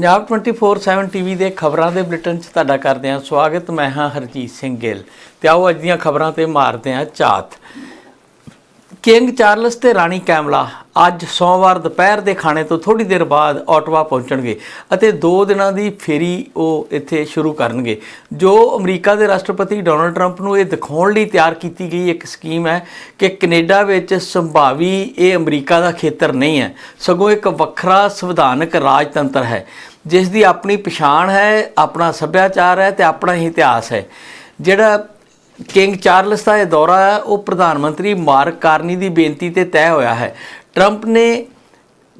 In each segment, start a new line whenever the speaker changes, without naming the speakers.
Punjab 24/7 TV ਦੇ ਖਬਰਾਂ ਦੇ ਬੁਲੇਟਿਨ 'ਚ ਤੁਹਾਡਾ ਕਰਦੇ ਹਾਂ ਸਵਾਗਤ। ਮੈਂ ਹਾਂ ਹਰਜੀਤ ਸਿੰਘ ਗਿੱਲ। ਤੇ ਆਓ ਅੱਜ ਦੀਆਂ ਖਬਰਾਂ ਤੇ ਮਾਰਦੇ ਹਾਂ ਝਾਤ। ਕਿੰਗ ਚਾਰਲਸ ਤੇ ਰਾਣੀ ਕੈਮਲਾ ਅੱਜ ਸੋਮਵਾਰ ਦੁਪਹਿਰ ਦੇ ਖਾਣੇ ਤੋਂ ਥੋੜੀ ਦੇਰ ਬਾਅਦ ਆਟਵਾ ਪਹੁੰਚਣਗੇ ਅਤੇ 2 ਦਿਨਾਂ ਦੀ ਫੇਰੀ ਉਹ ਇੱਥੇ ਸ਼ੁਰੂ ਕਰਨਗੇ। ਜੋ ਅਮਰੀਕਾ ਦੇ ਰਾਸ਼ਟਰਪਤੀ ਡੋਨਲਡ ਟਰੰਪ ਨੂੰ ਇਹ ਦਿਖਾਉਣ ਲਈ ਤਿਆਰ ਕੀਤੀ ਗਈ ਇੱਕ ਸਕੀਮ ਹੈ ਕਿ ਕੈਨੇਡਾ ਵਿੱਚ ਸੰਭਾਵੀ ਇਹ ਅਮਰੀਕਾ ਦਾ ਖੇਤਰ ਨਹੀਂ ਹੈ। ਸਗੋਂ ਇੱਕ ਵੱਖਰਾ ਸੰਵਿਧਾਨਕ ਰਾਜਤੰਤਰ ਹੈ। ਜਿਸ ਦੀ ਆਪਣੀ ਪਛਾਣ ਹੈ, ਆਪਣਾ ਸੱਭਿਆਚਾਰ ਹੈ ਤੇ ਆਪਣਾ ਹੀ ਇਤਿਹਾਸ ਹੈ। ਜਿਹੜਾ ਕਿੰਗ ਚਾਰਲਸ ਦਾ ਇਹ ਦੌਰਾ ਹੈ, ਉਹ ਪ੍ਰਧਾਨ ਮੰਤਰੀ ਮਾਰਕ ਕਾਰਨੀ ਦੀ ਬੇਨਤੀ ਤੇ ਤੈਅ ਹੋਇਆ ਹੈ। ਟਰੰਪ ਨੇ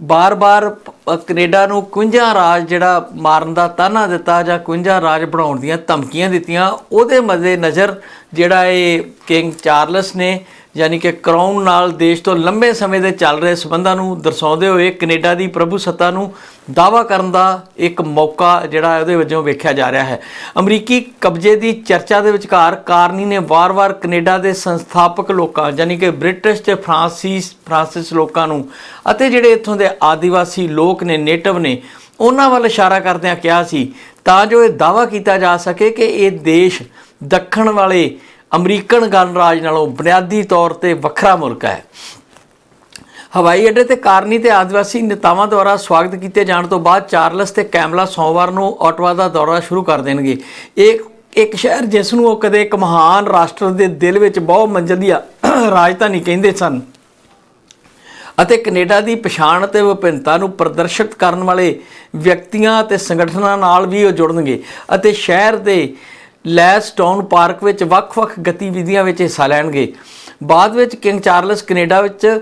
ਬਾਰ-ਬਾਰ ਪ- ਕੈਨੇਡਾ ਨੂੰ 51 ਰਾਜ ਜਿਹੜਾ ਮਾਰਨ ਦਾ ਤਾਨਾ ਦਿੱਤਾ ਜਾਂ 51 ਰਾਜ ਬਣਾਉਣ ਦੀਆਂ ਧਮਕੀਆਂ ਦਿੱਤੀਆਂ, ਉਹਦੇ ਮੱਦੇ ਨਜ਼ਰ ਜਿਹੜਾ ਇਹ ਕਿੰਗ ਚਾਰਲਸ ਨੇ ਯਾਨੀ ਕਿ ਕਰਾਊਨ ਨਾਲ ਦੇਸ਼ ਤੋਂ ਲੰਬੇ ਸਮੇਂ ਦੇ ਚੱਲ ਰਹੇ ਸਬੰਧਾਂ ਨੂੰ ਦਰਸਾਉਂਦੇ ਹੋਏ ਕੈਨੇਡਾ ਦੀ ਪ੍ਰਭੂ ਸੱਤਾ ਨੂੰ ਦਾਵਾ ਕਰਨ ਦਾ ਇੱਕ ਮੌਕਾ ਜਿਹੜਾ ਉਹਦੇ ਵਜੋਂ ਵੇਖਿਆ ਜਾ ਰਿਹਾ ਹੈ। ਅਮਰੀਕੀ ਕਬਜ਼ੇ ਦੀ ਚਰਚਾ ਦੇ ਵਿਚਕਾਰ ਕਾਰਨੀ ਨੇ ਵਾਰ-ਵਾਰ ਕੈਨੇਡਾ ਦੇ ਸੰਸਥਾਪਕ ਲੋਕਾਂ, ਯਾਨੀ ਕਿ ਬ੍ਰਿਟਿਸ਼ ਤੇ ਫਰਾਂਸੀਸ, ਫਰਾਂਸਿਸ ਲੋਕਾਂ ਨੂੰ ਅਤੇ ਜਿਹੜੇ ਇੱਥੋਂ ਦੇ ਆਦੀਵਾਸੀ ਲੋਕ ਨੇ, ਨੇਟਿਵ ਨੇ, ਉਹਨਾਂ ਵੱਲ ਇਸ਼ਾਰਾ ਕਰਦਿਆਂ ਕਿਹਾ ਸੀ ਤਾਂ ਜੋ ਇਹ ਦਾਵਾ ਕੀਤਾ ਜਾ ਸਕੇ ਕਿ ਇਹ ਦੇਸ਼ ਦੱਖਣ ਵਾਲੇ ਅਮਰੀਕਨ ਗਣਰਾਜ ਨਾਲੋਂ ਬੁਨਿਆਦੀ ਤੌਰ ਤੇ ਵੱਖਰਾ ਮੁਲਕ ਹੈ। ਹਵਾਈ ਅੱਡੇ ਤੇ ਕਾਰਨੀ ਤੇ ਆਦਿਵਾਸੀ ਨੇਤਾਵਾਂ ਦੁਆਰਾ ਸਵਾਗਤ ਕੀਤੇ ਜਾਣ ਤੋਂ ਬਾਅਦ ਚਾਰਲਸ ਤੇ ਕੈਮਲਾ ਸੋਮਵਾਰ ਨੂੰ ਆਟਵਾ ਦਾ ਦੌਰਾ ਸ਼ੁਰੂ ਕਰ ਦੇਣਗੇ। ਇਹ ਇੱਕ ਸ਼ਹਿਰ ਜਿਸ ਨੂੰ ਉਹ ਕਦੇ ਇੱਕ ਮਹਾਨ ਰਾਸ਼ਟਰ ਦੇ ਦਿਲ ਵਿੱਚ ਬਹੁ ਮੰਜ਼ਲੀ ਰਾਜਧਾਨੀ ਕਹਿੰਦੇ ਸਨ ਅਤੇ ਕੈਨੇਡਾ ਦੀ ਪਛਾਣ ਤੇ ਵਿਭਿੰਨਤਾ ਨੂੰ ਪ੍ਰਦਰਸ਼ਿਤ ਕਰਨ ਵਾਲੇ ਵਿਅਕਤੀਆਂ ਅਤੇ ਸੰਗਠਨਾਂ ਨਾਲ ਵੀ ਉਹ ਜੁੜਨਗੇ ਅਤੇ ਸ਼ਹਿਰ ਦੇ ਲੈਸ ਲੈਸਟਾਊਨ ਪਾਰਕ ਵਿੱਚ ਵੱਖ-ਵੱਖ ਗਤੀਵਿਧੀਆਂ ਵਿੱਚ ਹਿੱਸਾ ਲੈਣਗੇ। ਬਾਅਦ ਵਿੱਚ ਕਿੰਗ ਚਾਰਲਸ ਕੈਨੇਡਾ ਵਿੱਚ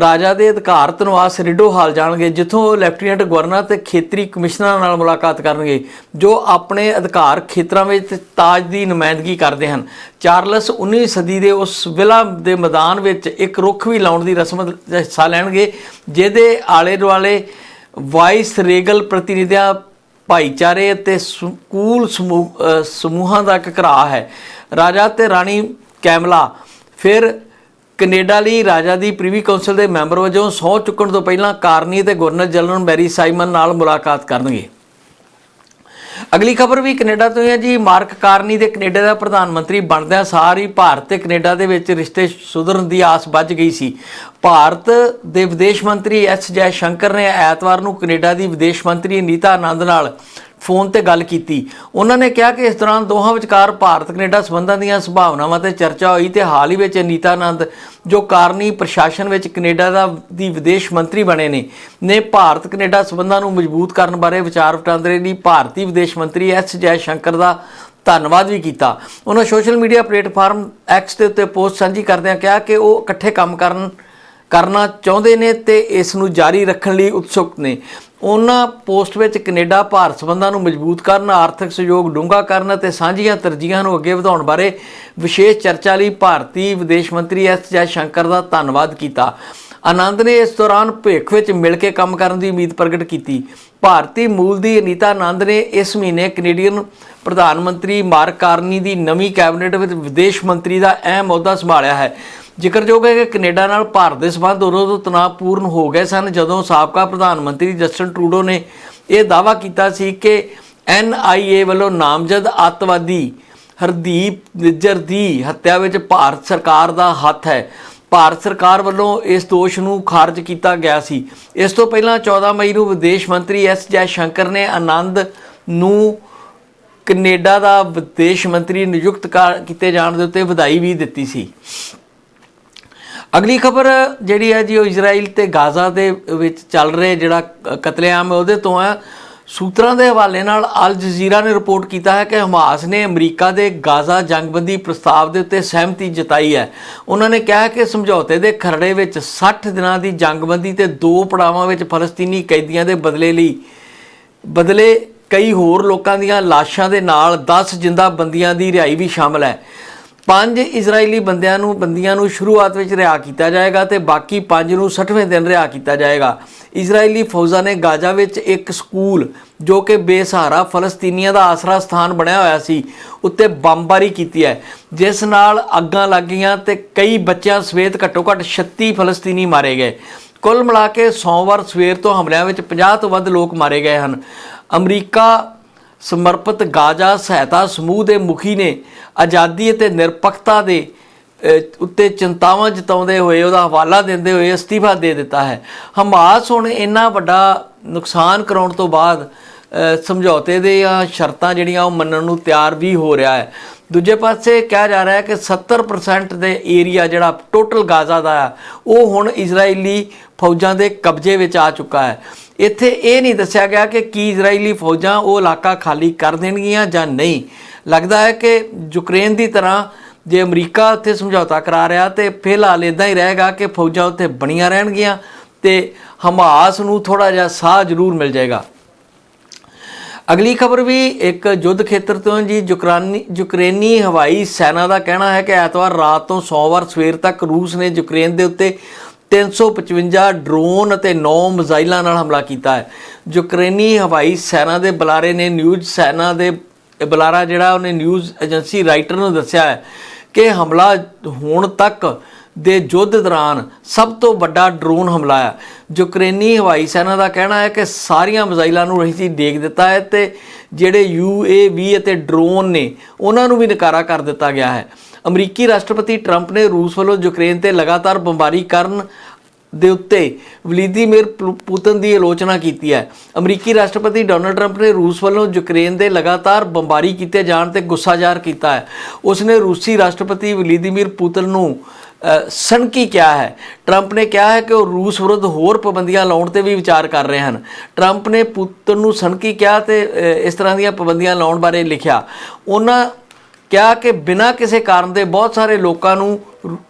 ਰਾਜਾ ਦੇ ਅਧਿਕਾਰ ਨਿਵਾਸ ਰਿਡੋ ਹਾਲ ਜਾਣਗੇ, ਜਿੱਥੋਂ ਉਹ ਲੈਫਟੀਨੈਂਟ ਗਵਰਨਰ ਤੇ ਖੇਤਰੀ ਕਮਿਸ਼ਨਰਾਂ ਨਾਲ ਮੁਲਾਕਾਤ ਕਰਨਗੇ, ਜੋ ਆਪਣੇ ਅਧਿਕਾਰ ਖੇਤਰਾਂ ਵਿੱਚ ਤਾਜ ਦੀ ਨੁਮਾਇੰਦਗੀ ਕਰਦੇ ਹਨ। ਚਾਰਲਸ 19ਵੀਂ ਸਦੀ ਦੇ ਉਸ ਵਿਲਾ ਦੇ ਮੈਦਾਨ ਵਿੱਚ ਇੱਕ ਰੁੱਖ ਵੀ ਲਾਉਣ ਦੀ ਰਸਮ ਹਿੱਸਾ ਲੈਣਗੇ, ਜਿਹਦੇ ਆਲੇ ਦੁਆਲੇ ਵਾਈਸ ਰੇਗਲ ਪ੍ਰਤੀਨਿਧੀਆਂ ਭਾਈਚਾਰੇ ਅਤੇ ਸਕੂਲ ਸਮੂਹ ਸਮੂਹਾਂ ਦਾ ਇੱਕ ਘਰਾ ਹੈ। ਰਾਜਾ ਤੇ ਰਾਣੀ ਕੈਮਲਾ ਫਿਰ ਕੈਨੇਡਾ ਲਈ ਰਾਜਾ ਦੀ ਪ੍ਰੀਵੀ ਕਾਉਂਸਲ ਦੇ ਮੈਂਬਰ ਵਜੋਂ ਸਹੁੰ ਚੁੱਕਣ ਤੋਂ ਪਹਿਲਾਂ ਕਾਰਨੀ ਤੇ ਗਵਰਨਰ ਜਨਰਲ ਮੈਰੀ ਸਾਈਮਨ ਨਾਲ ਮੁਲਾਕਾਤ ਕਰਨਗੇ। ਅਗਲੀ ਖਬਰ ਵੀ ਕੈਨੇਡਾ ਤੋਂ ਹੈ ਜੀ। ਮਾਰਕ ਕਾਰਨੀ ਦੇ ਕੈਨੇਡਾ ਦਾ ਪ੍ਰਧਾਨ ਮੰਤਰੀ ਬਣਦਿਆਂ ਸਾਰ ਹੀ ਭਾਰਤ ਤੇ ਕੈਨੇਡਾ ਦੇ ਵਿੱਚ ਰਿਸ਼ਤੇ ਸੁਧਰਨ ਦੀ ਆਸ ਵੱਜ ਗਈ ਸੀ। ਭਾਰਤ ਦੇ ਵਿਦੇਸ਼ ਮੰਤਰੀ ਐਸ ਜੈ ਸ਼ੰਕਰ ਨੇ ਐਤਵਾਰ ਨੂੰ ਕੈਨੇਡਾ ਦੀ ਵਿਦੇਸ਼ ਮੰਤਰੀ ਨੀਤਾ ਆਨੰਦ ਨਾਲ ਫੋਨ ਤੇ ਗੱਲ ਕੀਤੀ। ਉਹਨਾਂ ਨੇ ਕਿਹਾ ਕਿ ਇਸ ਦੌਰਾਨ ਦੋਹਾਂ ਵਿਚਕਾਰ ਭਾਰਤ ਕੈਨੇਡਾ ਸਬੰਧਾਂ ਦੀਆਂ ਸੰਭਾਵਨਾਵਾਂ ਤੇ ਚਰਚਾ ਹੋਈ ਤੇ ਹਾਲ ਹੀ ਵਿੱਚ ਅਨੀਤਾ ਆਨੰਦ, ਜੋ ਕਾਰਨੀ ਪ੍ਰਸ਼ਾਸਨ ਵਿੱਚ ਕੈਨੇਡਾ ਦਾ ਦੀ ਵਿਦੇਸ਼ ਮੰਤਰੀ ਬਣੇ ਨੇ ਨੇ ਭਾਰਤ ਕੈਨੇਡਾ ਸਬੰਧਾਂ ਨੂੰ ਮਜ਼ਬੂਤ ਕਰਨ ਬਾਰੇ ਵਿਚਾਰ ਵਟਾਂਦਰੇ ਲਈ ਭਾਰਤੀ ਵਿਦੇਸ਼ ਮੰਤਰੀ ਐਸ ਜੈ ਸ਼ੰਕਰ ਦਾ ਧੰਨਵਾਦ ਵੀ ਕੀਤਾ। ਉਹਨਾਂ ਸੋਸ਼ਲ ਮੀਡੀਆ ਪਲੇਟਫਾਰਮ ਐਕਸ ਦੇ ਉੱਤੇ ਪੋਸਟ ਸਾਂਝੀ ਕਰਦਿਆਂ ਕਿਹਾ ਕਿ ਉਹ ਇਕੱਠੇ ਕੰਮ ਕਰਨ ਕਰਨਾ ਚਾਹੁੰਦੇ ਨੇ ਤੇ ਇਸ ਨੂੰ ਜਾਰੀ ਰੱਖਣ ਲਈ ਉਤਸੁਕ ਨੇ। ਉਹਨਾਂ ਪੋਸਟ ਵਿੱਚ ਕੈਨੇਡਾ ਭਾਰਤ ਸੰਬੰਧਾਂ ਨੂੰ ਮਜ਼ਬੂਤ ਕਰਨ, ਆਰਥਿਕ ਸਹਿਯੋਗ ਡੂੰਘਾ ਕਰਨ ਅਤੇ ਸਾਂਝੀਆਂ ਤਰਜੀਹਾਂ ਨੂੰ ਅੱਗੇ ਵਧਾਉਣ ਬਾਰੇ ਵਿਸ਼ੇਸ਼ ਚਰਚਾ ਲਈ ਭਾਰਤੀ ਵਿਦੇਸ਼ ਮੰਤਰੀ ਐਸ ਜੈ ਸ਼ੰਕਰ ਦਾ ਧੰਨਵਾਦ ਕੀਤਾ। ਆਨੰਦ ਨੇ ਇਸ ਦੌਰਾਨ ਭੇਖ ਵਿੱਚ ਮਿਲ ਕੇ ਕੰਮ ਕਰਨ ਦੀ ਉਮੀਦ ਪ੍ਰਗਟ ਕੀਤੀ। ਭਾਰਤੀ ਮੂਲ ਦੀ ਅਨੀਤਾ ਆਨੰਦ ਨੇ ਇਸ ਮਹੀਨੇ ਕੈਨੇਡੀਅਨ ਪ੍ਰਧਾਨ ਮੰਤਰੀ ਮਾਰਕ ਕਾਰਨੀ ਦੀ ਨਵੀਂ ਕੈਬਨਿਟ ਵਿੱਚ ਵਿਦੇਸ਼ ਮੰਤਰੀ ਦਾ ਅਹਿਮ ਅਹੁਦਾ ਸੰਭਾਲਿਆ ਹੈ। ਜ਼ਿਕਰਯੋਗ ਹੈ ਕਿ ਕੈਨੇਡਾ ਨਾਲ ਭਾਰਤ ਦੇ ਸਬੰਧ ਉਦੋਂ ਤੋਂ ਤਣਾਅਪੂਰਨ ਹੋ ਗਏ ਸਨ ਜਦੋਂ ਸਾਬਕਾ ਪ੍ਰਧਾਨ ਮੰਤਰੀ ਜਸਟਨ ਟਰੂਡੋ ਨੇ ਇਹ ਦਾਅਵਾ ਕੀਤਾ ਸੀ ਕਿ ਐਨਆਈਏ ਵੱਲੋਂ ਨਾਮਜ਼ਦ ਅੱਤਵਾਦੀ ਹਰਦੀਪ ਨਿੱਜਰ ਦੀ ਹੱਤਿਆ ਵਿੱਚ ਭਾਰਤ ਸਰਕਾਰ ਦਾ ਹੱਥ ਹੈ। ਭਾਰਤ ਸਰਕਾਰ ਵੱਲੋਂ ਇਸ ਦੋਸ਼ ਨੂੰ ਖਾਰਜ ਕੀਤਾ ਗਿਆ ਸੀ। ਇਸ ਤੋਂ ਪਹਿਲਾਂ 14 ਮਈ ਨੂੰ ਵਿਦੇਸ਼ ਮੰਤਰੀ ਐਸ ਜੈ ਸ਼ੰਕਰ ਨੇ ਆਨੰਦ ਨੂੰ ਕੈਨੇਡਾ ਦਾ ਵਿਦੇਸ਼ ਮੰਤਰੀ ਨਿਯੁਕਤ ਕਰ- ਕੀਤੇ ਜਾਣ ਦੇ ਉੱਤੇ ਵਧਾਈ ਵੀ ਦਿੱਤੀ ਸੀ। ਅਗਲੀ ਖਬਰ ਜਿਹੜੀ ਹੈ ਜੀ ਉਹ ਇਜ਼ਰਾਈਲ ਤੇ ਗਾਜ਼ਾ ਦੇ ਵਿੱਚ ਚੱਲ ਰਹੇ ਜਿਹੜਾ ਕਤਲੇਆਮ ਹੈ, ਉਹਦੇ ਤੋਂ ਹੈ। ਸੂਤਰਾਂ ਦੇ ਹਵਾਲੇ ਨਾਲ ਅਲ ਜਜ਼ੀਰਾ ਨੇ ਰਿਪੋਰਟ ਕੀਤਾ ਹੈ ਕਿ ਹਮਾਸ ਨੇ ਅਮਰੀਕਾ ਦੇ ਗਾਜ਼ਾ ਜੰਗਬੰਦੀ ਪ੍ਰਸਤਾਵ ਦੇ ਉੱਤੇ ਸਹਿਮਤੀ ਜਤਾਈ ਹੈ। ਉਹਨਾਂ ਨੇ ਕਿਹਾ ਕਿ ਸਮਝੌਤੇ ਦੇ ਖਰੜੇ ਵਿੱਚ 60 ਦਿਨਾਂ ਦੀ ਜੰਗਬੰਦੀ ਤੇ ਦੋ ਪੜਾਵਾਂ ਵਿੱਚ ਫਲਸਤੀਨੀ ਕੈਦੀਆਂ ਦੇ ਬਦਲੇ ਲਈ, ਬਦਲੇ ਕਈ ਹੋਰ ਲੋਕਾਂ ਦੀਆਂ ਲਾਸ਼ਾਂ ਦੇ ਨਾਲ 10 ਜਿੰਦਾ ਬੰਦੀਆਂ ਦੀ ਰਿਹਾਈ ਵੀ ਸ਼ਾਮਲ ਹੈ। ਪੰਜ ਇਜ਼ਰਾਈਲੀ ਬੰਦਿਆਂ ਨੂੰ, ਬੰਦੀਆਂ ਨੂੰ ਸ਼ੁਰੂਆਤ ਵਿੱਚ ਰਿਹਾ ਕੀਤਾ ਜਾਏਗਾ ਤੇ ਬਾਕੀ ਪੰਜ ਨੂੰ 60ਵੇਂ ਦਿਨ ਰਿਹਾ ਕੀਤਾ ਜਾਏਗਾ। ਇਜ਼ਰਾਈਲੀ ਫੌਜਾਂ ਨੇ ਗਾਜ਼ਾ ਵਿੱਚ ਇੱਕ ਸਕੂਲ, ਜੋ ਕਿ ਬੇਸਹਾਰਾ ਫਲਸਤੀਨੀਆਂ ਦਾ ਆਸਰਾ ਸਥਾਨ ਬਣਿਆ ਹੋਇਆ ਸੀ, ਉੱਤੇ ਬੰਬਾਰੀ ਕੀਤੀ ਹੈ। ਜਿਸ ਨਾਲ ਅੱਗਾਂ ਲੱਗੀਆਂ ਤੇ ਕਈ ਬੱਚਿਆਂ ਸਮੇਤ ਘੱਟੋ ਘੱਟ 36 ਫਲਸਤੀਨੀ ਮਾਰੇ ਗਏ। ਕੁੱਲ ਮਿਲਾ ਕੇ ਸੋਮਵਾਰ ਸਵੇਰ ਤੋਂ ਹਮਲਿਆਂ ਵਿੱਚ 50 ਤੋਂ ਵੱਧ ਲੋਕ ਮਾਰੇ ਗਏ ਹਨ। ਅਮਰੀਕਾ ਸਮਰਪਿਤ ਗਾਜ਼ਾ ਸਹਾਇਤਾ ਸਮੂਹ ਦੇ ਮੁਖੀ ਨੇ ਆਜ਼ਾਦੀ ਅਤੇ ਨਿਰਪੱਖਤਾ ਦੇ ਉੱਤੇ ਚਿੰਤਾਵਾਂ ਜਤਾਉਂਦੇ ਹੋਏ, ਉਹਦਾ ਹਵਾਲਾ ਦਿੰਦੇ ਹੋਏ ਅਸਤੀਫਾ ਦੇ ਦਿੱਤਾ ਹੈ। ਹਮਾਸ ਹੁਣ ਇੰਨਾ ਵੱਡਾ ਨੁਕਸਾਨ ਕਰਾਉਣ ਤੋਂ ਬਾਅਦ ਸਮਝੌਤੇ ਦੇ ਜਾਂ ਸ਼ਰਤਾਂ ਜਿਹੜੀਆਂ ਉਹ ਮੰਨਣ ਨੂੰ ਤਿਆਰ ਵੀ ਹੋ ਰਿਹਾ ਹੈ। ਦੂਜੇ ਪਾਸੇ ਕਿਹਾ ਜਾ ਰਿਹਾ ਹੈ ਕਿ 70% ਦੇ ਏਰੀਆ ਜਿਹੜਾ ਟੋਟਲ ਗਾਜ਼ਾ ਦਾ ਹੈ ਉਹ ਹੁਣ ਇਜ਼ਰਾਈਲੀ ਫੌਜਾਂ ਦੇ ਕਬਜ਼ੇ ਵਿੱਚ ਆ ਚੁੱਕਾ ਹੈ। ਇੱਥੇ ਇਹ ਨਹੀਂ ਦੱਸਿਆ ਗਿਆ ਕਿ ਕੀ ਇਜ਼ਰਾਈਲੀ ਫੌਜਾਂ ਉਹ ਇਲਾਕਾ ਖਾਲੀ ਕਰ ਦੇਣਗੀਆਂ ਜਾਂ ਨਹੀਂ। ਲੱਗਦਾ ਹੈ ਕਿ ਯੂਕਰੇਨ ਦੀ ਤਰ੍ਹਾਂ ਜੇ ਅਮਰੀਕਾ ਉੱਥੇ ਸਮਝੌਤਾ ਕਰਾ ਰਿਹਾ ਤੇ ਫਿਲਹਾਲ ਇਦਾਂ ਹੀ ਰਹੇਗਾ ਕਿ ਫੌਜਾਂ ਉੱਥੇ ਬਣੀਆਂ ਰਹਿਣਗੀਆਂ ਤੇ ਹਮਾਸ ਨੂੰ ਥੋੜਾ ਜਿਹਾ ਸਾਹ ਜ਼ਰੂਰ ਮਿਲ ਜਾਏਗਾ। ਅਗਲੀ ਖਬਰ ਵੀ ਇੱਕ ਯੁੱਧ ਖੇਤਰ ਤੋਂ ਜੀ, ਯੂਕਰਾਨੀ, ਯੂਕਰੇਨੀ ਹਵਾਈ ਸੈਨਾ ਦਾ ਕਹਿਣਾ ਹੈ ਕਿ ਐਤਵਾਰ ਰਾਤ ਤੋਂ ਸੋਮਵਾਰ ਸਵੇਰ ਤੱਕ ਰੂਸ ਨੇ ਯੂਕਰੇਨ ਦੇ ਉੱਤੇ 355 ਡਰੋਨ ਅਤੇ 9 ਮਿਜ਼ਾਈਲਾਂ ਨਾਲ ਹਮਲਾ ਕੀਤਾ ਹੈ। ਯੂਕਰੇਨੀ ਹਵਾਈ ਸੈਨਾ ਦੇ ਬੁਲਾਰੇ ਨੇ ਨਿਊਜ਼ ਸੈਨਾ ਦੇ ਬੁਲਾਰਾ ਜਿਹੜਾ, ਉਹਨੇ ਨਿਊਜ਼ ਏਜੰਸੀ ਰਾਈਟਰ ਨੂੰ ਦੱਸਿਆ ਹੈ ਕਿ ਹਮਲਾ ਹੁਣ ਤੱਕ ਦੇ ਯੁੱਧ ਦੌਰਾਨ ਸਭ ਤੋਂ ਵੱਡਾ ਡਰੋਨ ਹਮਲਾ ਹੈ। ਯੂਕਰੇਨੀ ਹਵਾਈ ਸੈਨਾ ਦਾ ਕਹਿਣਾ ਹੈ ਕਿ ਸਾਰੀਆਂ ਮਿਜ਼ਾਈਲਾਂ ਨੂੰ ਅਸੀਂ ਦੇਖ ਦਿੱਤਾ ਹੈ ਤੇ ਜਿਹੜੇ ਯੂਏਵੀ ਅਤੇ ਡਰੋਨ ਨੇ, ਉਹਨਾਂ ਨੂੰ ਵੀ ਨਕਾਰਾ ਕਰ ਦਿੱਤਾ ਗਿਆ ਹੈ। ਅਮਰੀਕੀ ਰਾਸ਼ਟਰਪਤੀ ਟਰੰਪ ਨੇ ਰੂਸ ਵੱਲੋਂ ਯੂਕਰੇਨ ਤੇ ਲਗਾਤਾਰ ਬੰਬਾਰੀ ਕਰਨ ਦੇ ਉੱਤੇ ਵਲਾਦੀਮੀਰ ਪੁ- ਪੁਤਿਨ ਦੀ ਆਲੋਚਨਾ ਕੀਤੀ ਹੈ। ਅਮਰੀਕੀ ਰਾਸ਼ਟਰਪਤੀ ਡੋਨਲਡ ਟਰੰਪ ਨੇ ਰੂਸ ਵੱਲੋਂ ਯੂਕਰੇਨ ਦੇ ਲਗਾਤਾਰ ਬੰਬਾਰੀ ਕੀਤੇ ਜਾਣ ਤੇ ਗੁੱਸਾ ਜ਼ਾਹਰ ਕੀਤਾ ਹੈ। ਉਸ ਨੇ ਰੂਸੀ ਰਾਸ਼ਟਰਪਤੀ ਵਲਾਦੀਮੀਰ ਪੁਤਨ ਨੂੰ ਸਣਕੀ ਕਿਹਾ ਹੈ। ਟਰੰਪ ਨੇ ਕਿਹਾ ਹੈ ਕਿ ਉਹ ਰੂਸ ਵਿਰੁੱਧ ਹੋਰ ਪਾਬੰਦੀਆਂ ਲਾਉਣ ਤੇ ਵੀ ਵਿਚਾਰ ਕਰ ਰਹੇ ਹਨ। ਟਰੰਪ ਨੇ ਪੁਤਨ ਨੂੰ ਸਣਕੀ ਕਿਹਾ ਤੇ ਇਸ ਤਰ੍ਹਾਂ ਦੀਆਂ ਪਾਬੰਦੀਆਂ ਲਾਉਣ ਬਾਰੇ ਲਿਖਿਆ। ਉਹਨਾਂ ਕਿਹਾ ਕਿ ਬਿਨਾਂ ਕਿਸੇ ਕਾਰਨ ਦੇ ਬਹੁਤ ਸਾਰੇ ਲੋਕਾਂ ਨੂੰ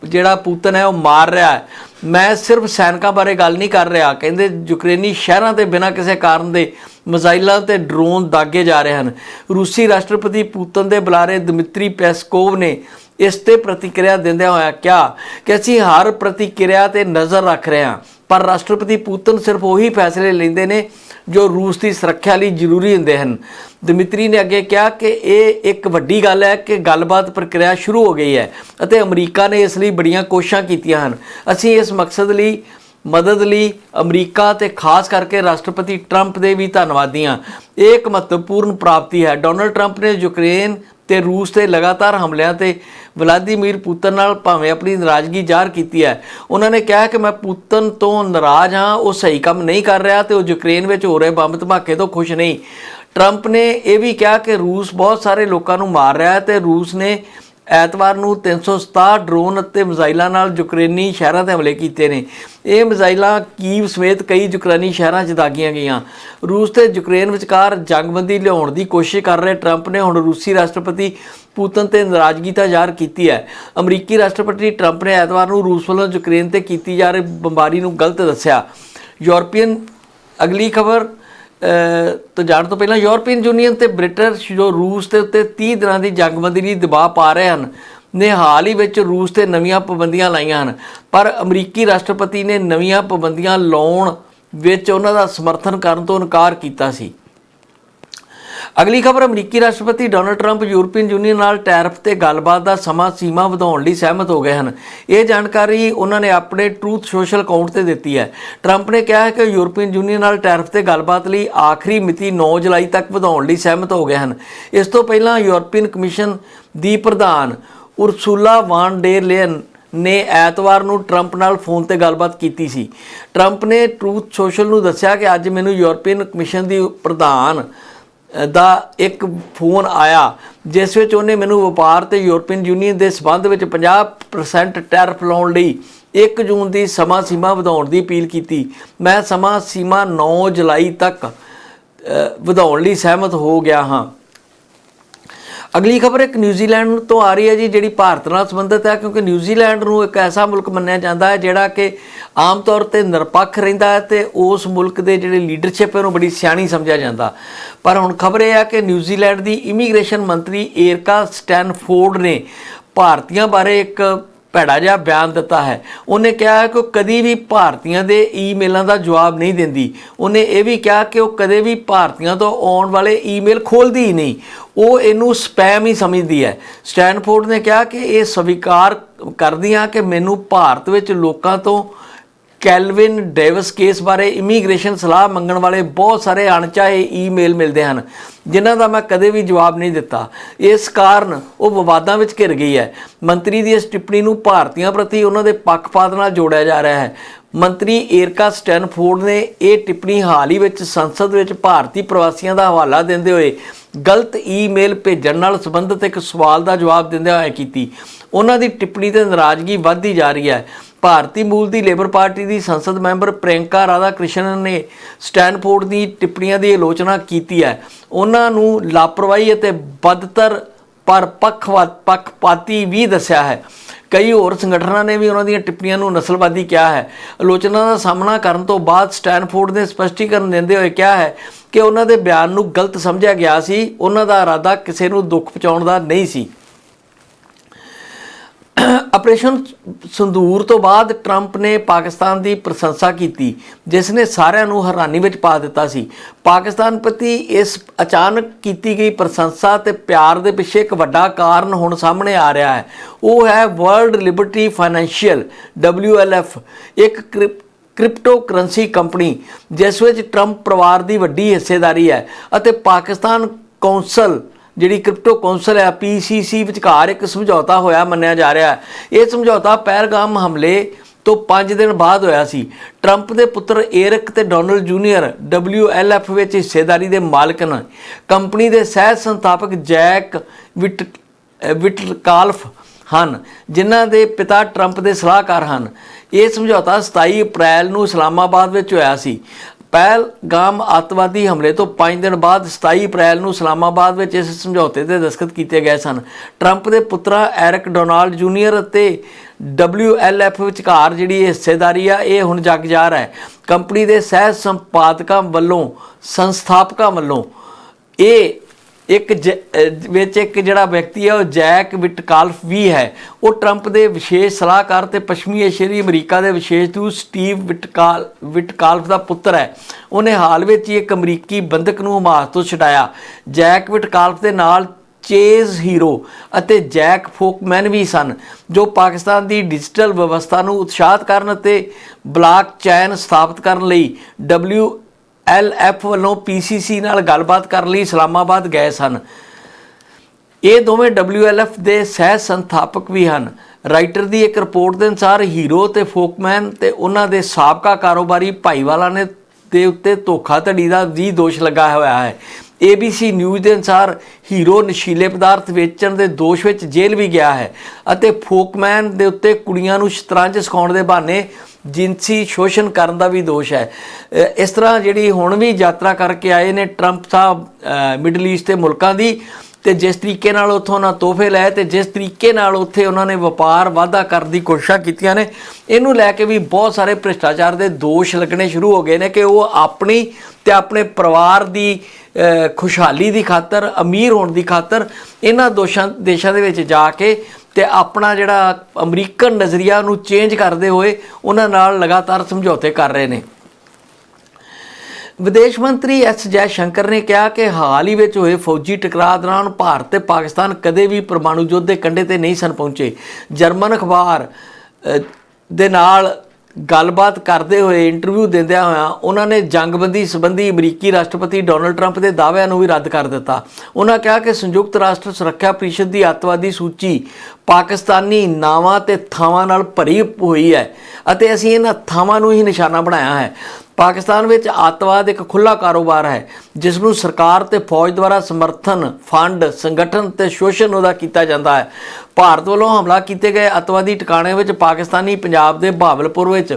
ਜਿਹੜਾ ਪੂਤਨ ਹੈ ਉਹ ਮਾਰ ਰਿਹਾ ਹੈ। ਮੈਂ ਸਿਰਫ ਸੈਨਿਕਾਂ ਬਾਰੇ ਗੱਲ ਨਹੀਂ ਕਰ ਰਿਹਾ। ਕਹਿੰਦੇ ਯੂਕਰੇਨੀ ਸ਼ਹਿਰਾਂ ਤੇ ਬਿਨਾਂ ਕਿਸੇ ਕਾਰਨ ਦੇ ਮਿਜ਼ਾਈਲਾਂ ਤੇ ਡਰੋਨ ਦਾਗੇ ਜਾ ਰਹੇ ਹਨ। ਰੂਸੀ ਰਾਸ਼ਟਰਪਤੀ ਪੂਤਨ ਦੇ ਬੁਲਾਰੇ ਦਮਿਤਰੀ ਪੈਸਕੋਵ ਨੇ ਇਸ ਤੇ ਪ੍ਰਤੀਕਿਰਿਆ ਦਿੰਦਿਆਂ ਹੋਇਆ ਕਿਹਾ ਕਿ ਅਸੀਂ ਹਰ ਪ੍ਰਤੀਕਿਰਿਆ ਤੇ ਨਜ਼ਰ ਰੱਖ ਰਹੇ ਹਾਂ। ਪਰ ਰਾਸ਼ਟਰਪਤੀ ਪੂਤਨ ਸਿਰਫ ਉਹੀ ਫੈਸਲੇ ਲੈਂਦੇ ਨੇ ਜੋ ਰੂਸ ਦੀ ਸੁਰੱਖਿਆ ਲਈ ਜ਼ਰੂਰੀ ਹੁੰਦੇ ਹਨ। ਦਮਿਤਰੀ ਨੇ ਅੱਗੇ ਕਿਹਾ ਕਿ ਇਹ ਇੱਕ ਵੱਡੀ ਗੱਲ ਹੈ ਕਿ ਗੱਲਬਾਤ ਪ੍ਰਕਿਰਿਆ ਸ਼ੁਰੂ ਹੋ ਗਈ ਹੈ ਅਤੇ ਅਮਰੀਕਾ ਨੇ ਇਸ ਲਈ ਬੜੀਆਂ ਕੋਸ਼ਿਸ਼ਾਂ ਕੀਤੀਆਂ ਹਨ। ਅਸੀਂ ਇਸ ਮਕਸਦ ਲਈ ਮਦਦ ਲਈ ਅਮਰੀਕਾ ਤੇ ਖਾਸ ਕਰਕੇ ਰਾਸ਼ਟਰਪਤੀ ਟਰੰਪ ਦੇ ਵੀ ਧੰਨਵਾਦੀ ਹਾਂ ਇਹ ਇੱਕ ਮਹੱਤਵਪੂਰਨ ਪ੍ਰਾਪਤੀ ਹੈ। ਡੋਨਲਡ ਟਰੰਪ ਨੇ ਯੂਕਰੇਨ ਤੇ ਰੂਸ ਤੇ ਲਗਾਤਾਰ ਹਮਲਿਆਂ ਤੇ ਵਲਾਦੀਮੀਰ ਪੁਤਨ ਨਾਲ ਭਾਵੇਂ ਆਪਣੀ ਨਾਰਾਜ਼ਗੀ ਜ਼ਾਹਰ ਕੀਤੀ ਹੈ। ਉਹਨਾਂ ਨੇ ਕਿਹਾ ਕਿ ਮੈਂ ਪੁਤਨ ਤੋਂ ਨਾਰਾਜ਼ ਹਾਂ, ਉਹ ਸਹੀ ਕੰਮ ਨਹੀਂ ਕਰ ਰਿਹਾ ਤੇ ਉਹ ਯੂਕਰੇਨ ਵਿੱਚ ਹੋ ਰਹੇ ਬੰਬ ਧਮਾਕੇ ਤੋਂ ਖੁਸ਼ ਨਹੀਂ। ਟਰੰਪ ਨੇ ਇਹ ਵੀ ਕਿਹਾ ਕਿ ਰੂਸ ਬਹੁਤ ਸਾਰੇ ਲੋਕਾਂ ਨੂੰ ਮਾਰ ਰਿਹਾ ਹੈ ਤੇ ਰੂਸ ਨੇ ਐਤਵਾਰ ਨੂੰ 367 ਡਰੋਨ ਅਤੇ ਮਿਜ਼ਾਈਲਾਂ ਨਾਲ ਯੂਕਰੇਨੀ ਸ਼ਹਿਰਾਂ ਤੇ ਹਮਲੇ ਕੀਤੇ ਨੇ। ਇਹ ਮਿਜ਼ਾਈਲਾਂ ਕੀਵ ਸਮੇਤ ਕਈ ਯੂਕਰੇਨੀ ਸ਼ਹਿਰਾਂ 'ਚ ਦਾਗੀਆਂ ਗਈਆਂ। ਰੂਸ ਤੇ ਯੂਕਰੇਨ ਵਿਚਕਾਰ ਜੰਗਬੰਦੀ ਲਿਆਉਣ ਦੀ ਕੋਸ਼ਿਸ਼ ਕਰ ਰਹੇ ਟਰੰਪ ਨੇ ਹੁਣ ਰੂਸੀ ਰਾਸ਼ਟਰਪਤੀ ਪੂਤਨ ਤੇ ਨਾਰਾਜ਼ਗੀ ਤਾਂ ਜ਼ਾਹਰ ਕੀਤੀ ਹੈ। ਅਮਰੀਕੀ ਰਾਸ਼ਟਰਪਤੀ ਟਰੰਪ ਨੇ ਐਤਵਾਰ ਨੂੰ ਰੂਸ ਵੱਲੋਂ ਯੂਕਰੇਨ ਤੇ ਕੀਤੀ ਜਾ ਰਹੀ ਬੰਬਾਰੀ ਨੂੰ ਗਲਤ ਦੱਸਿਆ। ਯੂਰਪੀਅਨ ਅਗਲੀ ਖਬਰ ਤੋਂ ਜਾਣ ਤੋਂ ਪਹਿਲਾਂ ਯੂਰਪੀਅਨ ਯੂਨੀਅਨ ਤੇ ਬ੍ਰਿਟਿਸ਼ ਜੋ ਰੂਸ ਦੇ ਉੱਤੇ 30 ਦਿਨਾਂ ਦੀ ਜੰਗਬੰਦੀ ਲਈ ਦਬਾਅ ਪਾ ਰਹੇ ਹਨ, ਨੇ ਹਾਲ ਹੀ ਵਿੱਚ ਰੂਸ ਤੇ ਨਵੀਆਂ ਪਾਬੰਦੀਆਂ ਲਾਈਆਂ ਹਨ। ਪਰ ਅਮਰੀਕੀ ਰਾਸ਼ਟਰਪਤੀ ਨੇ ਨਵੀਆਂ ਪਾਬੰਦੀਆਂ ਲਾਉਣ ਵਿੱਚ ਉਹਨਾਂ ਦਾ ਸਮਰਥਨ ਕਰਨ ਤੋਂ ਇਨਕਾਰ ਕੀਤਾ ਸੀ। ਅਗਲੀ ਖਬਰ, ਅਮਰੀਕੀ ਰਾਸ਼ਟਰਪਤੀ ਡੋਨਲਡ ਟਰੰਪ ਯੂਰਪੀਅਨ ਯੂਨੀਅਨ ਨਾਲ ਟੈਰਫ ਤੇ ਗੱਲਬਾਤ ਦਾ ਸਮਾਂ ਸੀਮਾ ਵਧਾਉਣ ਲਈ ਸਹਿਮਤ ਹੋ ਗਏ ਹਨ। ਇਹ ਜਾਣਕਾਰੀ ਉਹਨਾਂ ਨੇ ਆਪਣੇ ਟਰੂਥ ਸੋਸ਼ਲ ਅਕਾਊਂਟ ਤੇ ਦਿੱਤੀ ਹੈ। ਟਰੰਪ ਨੇ ਕਿਹਾ ਹੈ ਕਿ ਯੂਰਪੀਅਨ ਯੂਨੀਅਨ ਨਾਲ ਟੈਰਫ ਤੇ ਗੱਲਬਾਤ ਲਈ ਆਖਰੀ ਮਿਤੀ 9 ਜੁਲਾਈ ਤੱਕ ਵਧਾਉਣ ਲਈ ਸਹਿਮਤ ਹੋ ਗਏ ਹਨ। ਇਸ ਤੋਂ ਪਹਿਲਾਂ ਯੂਰਪੀਅਨ ਕਮਿਸ਼ਨ ਦੀ ਪ੍ਰਧਾਨ ਉਰਸੂਲਾ ਵਾਨ ਡੇਰ ਲੇਨ ਨੇ ਐਤਵਾਰ ਨੂੰ ਟਰੰਪ ਨਾਲ ਫੋਨ ਤੇ ਗੱਲਬਾਤ ਕੀਤੀ ਸੀ। ਟਰੰਪ ਨੇ ਟਰੂਥ ਸੋਸ਼ਲ ਨੂੰ ਦੱਸਿਆ ਕਿ ਅੱਜ ਮੈਨੂੰ ਯੂਰਪੀਅਨ ਕਮਿਸ਼ਨ ਦੀ ਪ੍ਰਧਾਨ ਦਾ ਇੱਕ ਫੋਨ ਆਇਆ, ਜਿਸ ਵਿੱਚ ਉਹਨੇ ਮੈਨੂੰ ਵਪਾਰ ਤੇ ਯੂਰਪੀਅਨ ਯੂਨੀਅਨ ਦੇ ਸਬੰਧ ਵਿੱਚ 50% ਟੈਰਫ ਲਾਉਣ ਲਈ 1 ਜੂਨ ਦੀ ਸਮਾਂ ਸੀਮਾ ਵਧਾਉਣ ਦੀ ਅਪੀਲ ਕੀਤੀ। ਮੈਂ ਸਮਾਂ ਸੀਮਾ 9 ਜੁਲਾਈ ਤੱਕ ਵਧਾਉਣ ਲਈ ਸਹਿਮਤ ਹੋ ਗਿਆ ਹਾਂ। ਅਗਲੀ ਖਬਰ ਇੱਕ ਨਿਊਜ਼ੀਲੈਂਡ ਤੋਂ ਆ ਰਹੀ ਹੈ ਜੀ, ਜਿਹੜੀ ਭਾਰਤ ਨਾਲ ਸੰਬੰਧਿਤ ਹੈ, ਕਿਉਂਕਿ ਨਿਊਜ਼ੀਲੈਂਡ ਨੂੰ ਇੱਕ ਐਸਾ ਮੁਲਕ ਮੰਨਿਆ ਜਾਂਦਾ ਹੈ ਜਿਹੜਾ ਕਿ ਆਮ ਤੌਰ ਤੇ ਨਿਰਪੱਖ ਰਹਿੰਦਾ ਹੈ ਤੇ ਉਸ ਮੁਲਕ ਦੇ ਜਿਹੜੇ ਲੀਡਰਸ਼ਿਪ ਹੈ, ਉਹਨੂੰ ਬੜੀ ਸਿਆਣੀ ਸਮਝਿਆ ਜਾਂਦਾ। ਪਰ ਹੁਣ ਖਬਰ ਇਹ ਹੈ ਕਿ ਨਿਊਜ਼ੀਲੈਂਡ ਦੀ ਇਮੀਗ੍ਰੇਸ਼ਨ ਮੰਤਰੀ ਏਰਕਾ ਸਟੈਨਫੋਰਡ ਨੇ ਭਾਰਤੀਆਂ ਬਾਰੇ ਇੱਕ ਭੈੜਾ ਜਿਹਾ ਬਿਆਨ ਦਿੱਤਾ ਹੈ। ਉਹਨੇ ਕਿਹਾ ਕਿ ਉਹ ਕਦੀ ਵੀ ਭਾਰਤੀਆਂ ਦੇ ਈਮੇਲਾਂ ਦਾ ਜਵਾਬ ਨਹੀਂ ਦਿੰਦੀ। ਉਹਨੇ ਇਹ ਵੀ ਕਿਹਾ ਕਿ ਉਹ ਕਦੇ ਵੀ ਭਾਰਤੀਆਂ ਤੋਂ ਆਉਣ ਵਾਲੇ ਈਮੇਲ ਖੋਲਦੀ ਹੀ ਨਹੀਂ। ਉਹ ਇਹਨੂੰ ਸਪੈਮ ਹੀ ਸਮਝਦੀ ਹੈ। ਸਟੈਨਫੋਰਡ ਨੇ ਕਿਹਾ ਕਿ ਇਹ ਸਵੀਕਾਰ ਕਰਦੀ ਹਾਂ ਕਿ ਮੈਨੂੰ ਭਾਰਤ ਵਿੱਚ ਲੋਕਾਂ ਤੋਂ ਕੈਲਵਿਨ ਡੇਵਿਸ ਕੇਸ ਬਾਰੇ ਇਮੀਗ੍ਰੇਸ਼ਨ ਸਲਾਹ ਮੰਗਣ ਵਾਲੇ ਬਹੁਤ ਸਾਰੇ ਅਣਚਾਹੇ ਈਮੇਲ ਮਿਲਦੇ ਹਨ, ਜਿਨ੍ਹਾਂ ਦਾ ਮੈਂ ਕਦੇ ਵੀ ਜਵਾਬ ਨਹੀਂ ਦਿੱਤਾ। ਇਸ ਕਾਰਨ ਉਹ ਵਿਵਾਦਾਂ ਵਿੱਚ ਘਿਰ ਗਈ ਹੈ। ਮੰਤਰੀ ਦੀ ਇਸ ਟਿੱਪਣੀ ਨੂੰ ਭਾਰਤੀਆਂ ਪ੍ਰਤੀ ਉਹਨਾਂ ਦੇ ਪੱਖਪਾਤ ਨਾਲ ਜੋੜਿਆ ਜਾ ਰਿਹਾ ਹੈ। ਮੰਤਰੀ ਏਰਕਾ ਸਟੈਨਫੋਰਡ ਨੇ ਇਹ ਟਿੱਪਣੀ ਹਾਲ ਹੀ ਵਿੱਚ ਸੰਸਦ ਵਿੱਚ ਭਾਰਤੀ ਪ੍ਰਵਾਸੀਆਂ ਦਾ ਹਵਾਲਾ ਦਿੰਦੇ ਹੋਏ ਗਲਤ ਈਮੇਲ ਭੇਜਣ ਨਾਲ ਸੰਬੰਧਿਤ ਇੱਕ ਸਵਾਲ ਦਾ ਜਵਾਬ ਦਿੰਦਿਆਂ ਹੋਇਆ ਕੀਤੀ। ਉਹਨਾਂ ਦੀ ਟਿੱਪਣੀ ਤੇ ਨਾਰਾਜ਼ਗੀ ਵੱਧਦੀ ਜਾ ਰਹੀ ਹੈ। ਭਾਰਤੀ ਮੂਲ ਦੀ ਲੇਬਰ ਪਾਰਟੀ ਦੀ ਸੰਸਦ ਮੈਂਬਰ ਪ੍ਰਿਯੰਕਾ ਰਾਧਾ ਕ੍ਰਿਸ਼ਨਨ ਨੇ ਸਟੈਨਫੋਰਡ ਦੀ ਟਿੱਪਣੀਆਂ ਦੀ ਆਲੋਚਨਾ ਕੀਤੀ ਹੈ। ਉਹਨਾਂ ਨੂੰ ਲਾਪਰਵਾਹੀ ਅਤੇ ਬਦਤਰ ਪਰ ਪੱਖਵਾਦ ਪੱਖਪਾਤੀ ਵੀ ਦੱਸਿਆ ਹੈ। ਕਈ ਹੋਰ ਸੰਗਠਨਾਂ ਨੇ ਵੀ ਉਹਨਾਂ ਦੀਆਂ ਟਿੱਪਣੀਆਂ ਨੂੰ ਨਸਲਵਾਦੀ ਕਿਹਾ ਹੈ। ਆਲੋਚਨਾ ਦਾ ਸਾਹਮਣਾ ਕਰਨ ਤੋਂ ਬਾਅਦ ਸਟੈਨਫੋਰਡ ਨੇ ਸਪਸ਼ਟੀਕਰਨ ਦਿੰਦੇ ਹੋਏ ਕਿਹਾ ਹੈ ਕਿ ਉਹਨਾਂ ਦੇ ਬਿਆਨ ਨੂੰ ਗਲਤ ਸਮਝਿਆ ਗਿਆ ਸੀ। ਉਹਨਾਂ ਦਾ ਇਰਾਦਾ ਕਿਸੇ ਨੂੰ ਦੁੱਖ ਪਹੁੰਚਾਉਣ ਦਾ ਨਹੀਂ ਸੀ। ਆਪਰੇਸ਼ਨ ਸੰਦੂਰ ਤੋਂ ਬਾਅਦ ਟਰੰਪ ਨੇ ਪਾਕਿਸਤਾਨ ਦੀ ਪ੍ਰਸ਼ੰਸਾ ਕੀਤੀ, ਜਿਸ ਨੇ ਸਾਰਿਆਂ ਨੂੰ ਹੈਰਾਨੀ ਵਿੱਚ ਪਾ ਦਿੱਤਾ ਸੀ। ਪਾਕਿਸਤਾਨ ਪ੍ਰਤੀ ਇਸ ਅਚਾਨਕ ਕੀਤੀ ਗਈ ਪ੍ਰਸ਼ੰਸਾ ਤੇ ਪਿਆਰ ਦੇ ਪਿੱਛੇ ਇੱਕ ਵੱਡਾ ਕਾਰਨ ਹੁਣ ਸਾਹਮਣੇ ਆ ਰਿਹਾ ਹੈ। ਉਹ ਹੈ ਵਰਲਡ ਲਿਬਰਟੀ ਫਾਈਨੈਂਸ਼ੀਅਲ WLF ਇੱਕ ਕ੍ਰਿਪ- ਕ੍ਰਿਪਟੋ ਕਰੰਸੀ ਕੰਪਨੀ, ਜਿਸ ਵਿੱਚ ਟਰੰਪ ਪਰਿਵਾਰ ਦੀ ਵੱਡੀ ਹਿੱਸੇਦਾਰੀ ਹੈ ਅਤੇ ਪਾਕਿਸਤਾਨ ਕੌਂਸਲ ਜਿਹੜੀ ਕ੍ਰਿਪਟੋ ਕੌਂਸਲ ਹੈ PCC ਵਿਚਕਾਰ ਇੱਕ ਸਮਝੌਤਾ ਹੋਇਆ, ਮੰਨਿਆ ਜਾ ਰਿਹਾ ਹੈ। ਇਹ ਸਮਝੌਤਾ ਪਹਿਲਗਾਮ ਹਮਲੇ ਤੋਂ 5 ਦਿਨ ਬਾਅਦ ਹੋਇਆ ਸੀ। ਟਰੰਪ ਦੇ ਪੁੱਤਰ ਏਰਿਕ ਤੇ ਡੋਨਲਡ ਜੂਨੀਅਰ WLF ਵਿੱਚ ਹਿੱਸੇਦਾਰੀ ਦੇ ਮਾਲਕ ਹਨ ਕੰਪਨੀ ਦੇ ਸਹਿ ਸੰਸਥਾਪਕ ਜੈਕ ਵਿਟ ਵਿਟਕਾਲਫ ਹਨ, ਜਿਨ੍ਹਾਂ ਦੇ ਪਿਤਾ ਟਰੰਪ ਦੇ ਸਲਾਹਕਾਰ ਹਨ। ਇਹ ਸਮਝੌਤਾ 27 ਅਪ੍ਰੈਲ ਨੂੰ ਇਸਲਾਮਾਬਾਦ ਵਿੱਚ ਹੋਇਆ ਸੀ। ਪਹਿਲਗਾਮ ਅੱਤਵਾਦੀ ਹਮਲੇ ਤੋਂ 5 ਦਿਨ ਬਾਅਦ 27 ਅਪ੍ਰੈਲ ਨੂੰ ਇਸਲਾਮਾਬਾਦ ਵਿੱਚ ਇਸ ਸਮਝੌਤੇ ਤੇ ਦਸਤਖਤ ਕੀਤੇ ਗਏ ਸਨ। ਟਰੰਪ ਦੇ ਪੁੱਤਰਾ ਐਰਿਕ ਡੋਨਾਲਡ ਜੂਨੀਅਰ ਅਤੇ WLF ਵਿਚਕਾਰ ਜਿਹੜੀ ਇਹ ਹਿੱਸੇਦਾਰੀ ਆ, ਇਹ ਹੁਣ ਜਗ ਜਾ ਰਿਹਾ ਹੈ। ਕੰਪਨੀ ਦੇ ਸਹਿ ਸੰਪਾਦਕਾਂ ਵੱਲੋਂ, ਸੰਸਥਾਪਕਾਂ ਵੱਲੋਂ ਇਹ ਇੱਕ ਜ- ਵਿੱਚ ਇੱਕ ਜਿਹੜਾ ਵਿਅਕਤੀ ਹੈ, ਉਹ ਜੈਕ ਵਿਟਕਾਲਫ ਵੀ ਹੈ। ਉਹ ਟਰੰਪ ਦੇ ਵਿਸ਼ੇਸ਼ ਸਲਾਹਕਾਰ ਤੇ ਪੱਛਮੀ ਏਸ਼ੀਆਈ ਅਮਰੀਕਾ ਦੇ ਵਿਸ਼ੇਸ਼ ਦੂਤ ਸਟੀਵ ਵਿਟਕਾਲ ਵਿਟਕਾਲਫ ਦਾ ਪੁੱਤਰ ਹੈ। ਉਹਨੇ ਹਾਲ ਵਿੱਚ ਹੀ ਇੱਕ ਅਮਰੀਕੀ ਬੰਦਕ ਨੂੰ ਹਮਾਸ ਤੋਂ ਛਡਾਇਆ। ਜੈਕ ਵਿਟਕਾਲਫ ਦੇ ਨਾਲ ਚੇਜ਼ ਹੀਰੋ ਅਤੇ ਜੈਕ ਫੋਕਮੈਨ ਵੀ ਸਨ, ਜੋ ਪਾਕਿਸਤਾਨ ਦੀ ਡਿਜੀਟਲ ਵਿਵਸਥਾ ਨੂੰ ਉਤਸ਼ਾਹਿਤ ਕਰਨ ਅਤੇ ਬਲਾਕ ਚੈਨ ਸਥਾਪਿਤ ਕਰਨ ਲਈ W ਐਲਐਫ ਵੱਲੋਂ ਪੀਸੀਸੀ ਨਾਲ ਗੱਲਬਾਤ ਕਰਨ ਲਈ ਇਸਲਾਮਾਬਾਦ ਗਏ ਸਨ। ਇਹ ਦੋਵੇਂ WLF ਦੇ ਸਹਿ ਸੰਸਥਾਪਕ ਵੀ ਹਨ। ਰਾਈਟਰ ਦੀ ਇੱਕ ਰਿਪੋਰਟ ਦੇ ਅਨੁਸਾਰ ਹੀਰੋ ਤੇ ਫੋਕਮੈਨ ਤੇ ਉਹਨਾਂ ਦੇ ਸਾਬਕਾ ਕਾਰੋਬਾਰੀ ਭਾਈਵਾਲਾ ਨੇ ਦੇ ਉੱਤੇ ਧੋਖਾਧੜੀ ਦਾ ਵੀ ਦੋਸ਼ ਲੱਗਾ ਹੋਇਆ ਹੈ। ABC ਨਿਊਜ਼ ਦੇ ਅਨੁਸਾਰ ਹੀਰੋ ਨਸ਼ੀਲੇ ਪਦਾਰਥ ਵੇਚਣ ਦੇ ਦੋਸ਼ ਵਿੱਚ ਜੇਲ੍ਹ ਵੀ ਗਿਆ ਹੈ ਅਤੇ ਫੋਕਮੈਨ ਦੇ ਉੱਤੇ ਕੁੜੀਆਂ ਨੂੰ ਸ਼ਤਰੰਜ ਸਿਖਾਉਣ ਦੇ ਬਹਾਨੇ ਜਿਨਸੀ ਸ਼ੋਸ਼ਣ ਕਰਨ ਦਾ ਵੀ ਦੋਸ਼ ਹੈ। ਇਸ ਤਰ੍ਹਾਂ ਜਿਹੜੀ ਹੁਣ ਵੀ ਯਾਤਰਾ ਕਰਕੇ ਆਏ ਨੇ ਟਰੰਪ ਸਾਹਿਬ ਮਿਡਲ ਈਸਟ ਦੇ ਮੁਲਕਾਂ ਦੀ, ਤੇ ਜਿਸ ਤਰੀਕੇ ਨਾਲ ਉੱਥੋਂ ਉਹਨਾਂ ਤੋਹਫੇ ਲਏ ਤੇ ਜਿਸ ਤਰੀਕੇ ਨਾਲ ਉੱਥੇ ਉਹਨਾਂ ਨੇ ਵਪਾਰ ਵਾਧਾ ਕਰਨ ਦੀ ਕੋਸ਼ਿਸ਼ਾਂ ਕੀਤੀਆਂ ਨੇ, ਇਹਨੂੰ ਲੈ ਕੇ ਵੀ ਬਹੁਤ ਸਾਰੇ ਭ੍ਰਿਸ਼ਟਾਚਾਰ ਦੇ ਦੋਸ਼ ਲੱਗਣੇ ਸ਼ੁਰੂ ਹੋ ਗਏ ਨੇ ਕਿ ਉਹ ਆਪਣੀ ਤੇ ਆਪਣੇ ਪਰਿਵਾਰ ਦੀ ਖੁਸ਼ਹਾਲੀ ਦੀ ਖਾਤਰ, ਅਮੀਰ ਹੋਣ ਦੀ ਖਾਤਰ ਇਹਨਾਂ ਦੋਸ਼ਾਂ, ਦੇਸ਼ਾਂ ਦੇ ਵਿੱਚ ਜਾ ਕੇ ਤੇ ਆਪਣਾ ਜਿਹੜਾ ਅਮਰੀਕਨ ਨਜ਼ਰੀਆ ਨੂੰ ਚੇਂਜ ਕਰਦੇ ਹੋਏ ਉਹਨਾਂ ਨਾਲ ਲਗਾਤਾਰ ਸਮਝੌਤੇ ਕਰ ਰਹੇ ਨੇ। ਵਿਦੇਸ਼ ਮੰਤਰੀ ਐਸ ਜੈ ਸ਼ੰਕਰ ਨੇ ਕਿਹਾ ਕਿ ਹਾਲ ਹੀ ਵਿੱਚ ਹੋਏ ਫੌਜੀ ਟਕਰਾਅ ਦੌਰਾਨ ਭਾਰਤ ਤੇ ਪਾਕਿਸਤਾਨ ਕਦੇ ਵੀ ਪਰਮਾਣੂ ਯੁੱਧ ਦੇ ਕੰਢੇ ਤੇ ਨਹੀਂ ਸਨ ਪਹੁੰਚੇ। ਜਰਮਨ ਅਖਬਾਰ ਦੇ ਨਾਲ ਗੱਲਬਾਤ ਕਰਦੇ ਹੋਏ ਇੰਟਰਵਿਊ ਦਿੰਦਿਆਂ ਹੋਇਆਂ ਉਹਨਾਂ ਨੇ ਜੰਗਬੰਦੀ ਸੰਬੰਧੀ ਅਮਰੀਕੀ ਰਾਸ਼ਟਰਪਤੀ ਡੋਨਲਡ ਟਰੰਪ ਦੇ ਦਾਅਵਿਆਂ ਨੂੰ ਵੀ ਰੱਦ ਕਰ ਦਿੱਤਾ। ਉਹਨਾਂ ਕਿਹਾ ਕਿ ਸੰਯੁਕਤ ਰਾਸ਼ਟਰ ਸੁਰੱਖਿਆ ਪਰਿਸ਼ਦ ਦੀ ਅੱਤਵਾਦੀ ਸੂਚੀ ਪਾਕਿਸਤਾਨੀ ਨਾਵਾਂ ਤੇ ਥਾਵਾਂ ਨਾਲ ਭਰੀ ਹੋਈ ਹੈ ਅਤੇ ਅਸੀਂ ਇਹਨਾਂ ਥਾਵਾਂ ਨੂੰ ਹੀ ਨਿਸ਼ਾਨਾ ਬਣਾਇਆ ਹੈ। ਪਾਕਿਸਤਾਨ ਵਿੱਚ ਅੱਤਵਾਦ ਇੱਕ ਖੁੱਲਾ ਕਾਰੋਬਾਰ ਹੈ, ਜਿਸ ਨੂੰ ਸਰਕਾਰ ਤੇ ਫੌਜ ਦੁਆਰਾ ਸਮਰਥਨ, ਫੰਡ, ਸੰਗਠਨ ਤੇ ਸ਼ੋਸ਼ਣ ਉਹਦਾ ਕੀਤਾ ਜਾਂਦਾ ਹੈ। ਭਾਰਤ ਵੱਲੋਂ ਹਮਲਾ ਕੀਤੇ ਗਏ ਅੱਤਵਾਦੀ ਟਿਕਾਣੇ ਵਿੱਚ ਪਾਕਿਸਤਾਨੀ ਪੰਜਾਬ ਦੇ ਬਹਾਵਲਪੁਰ ਵਿੱਚ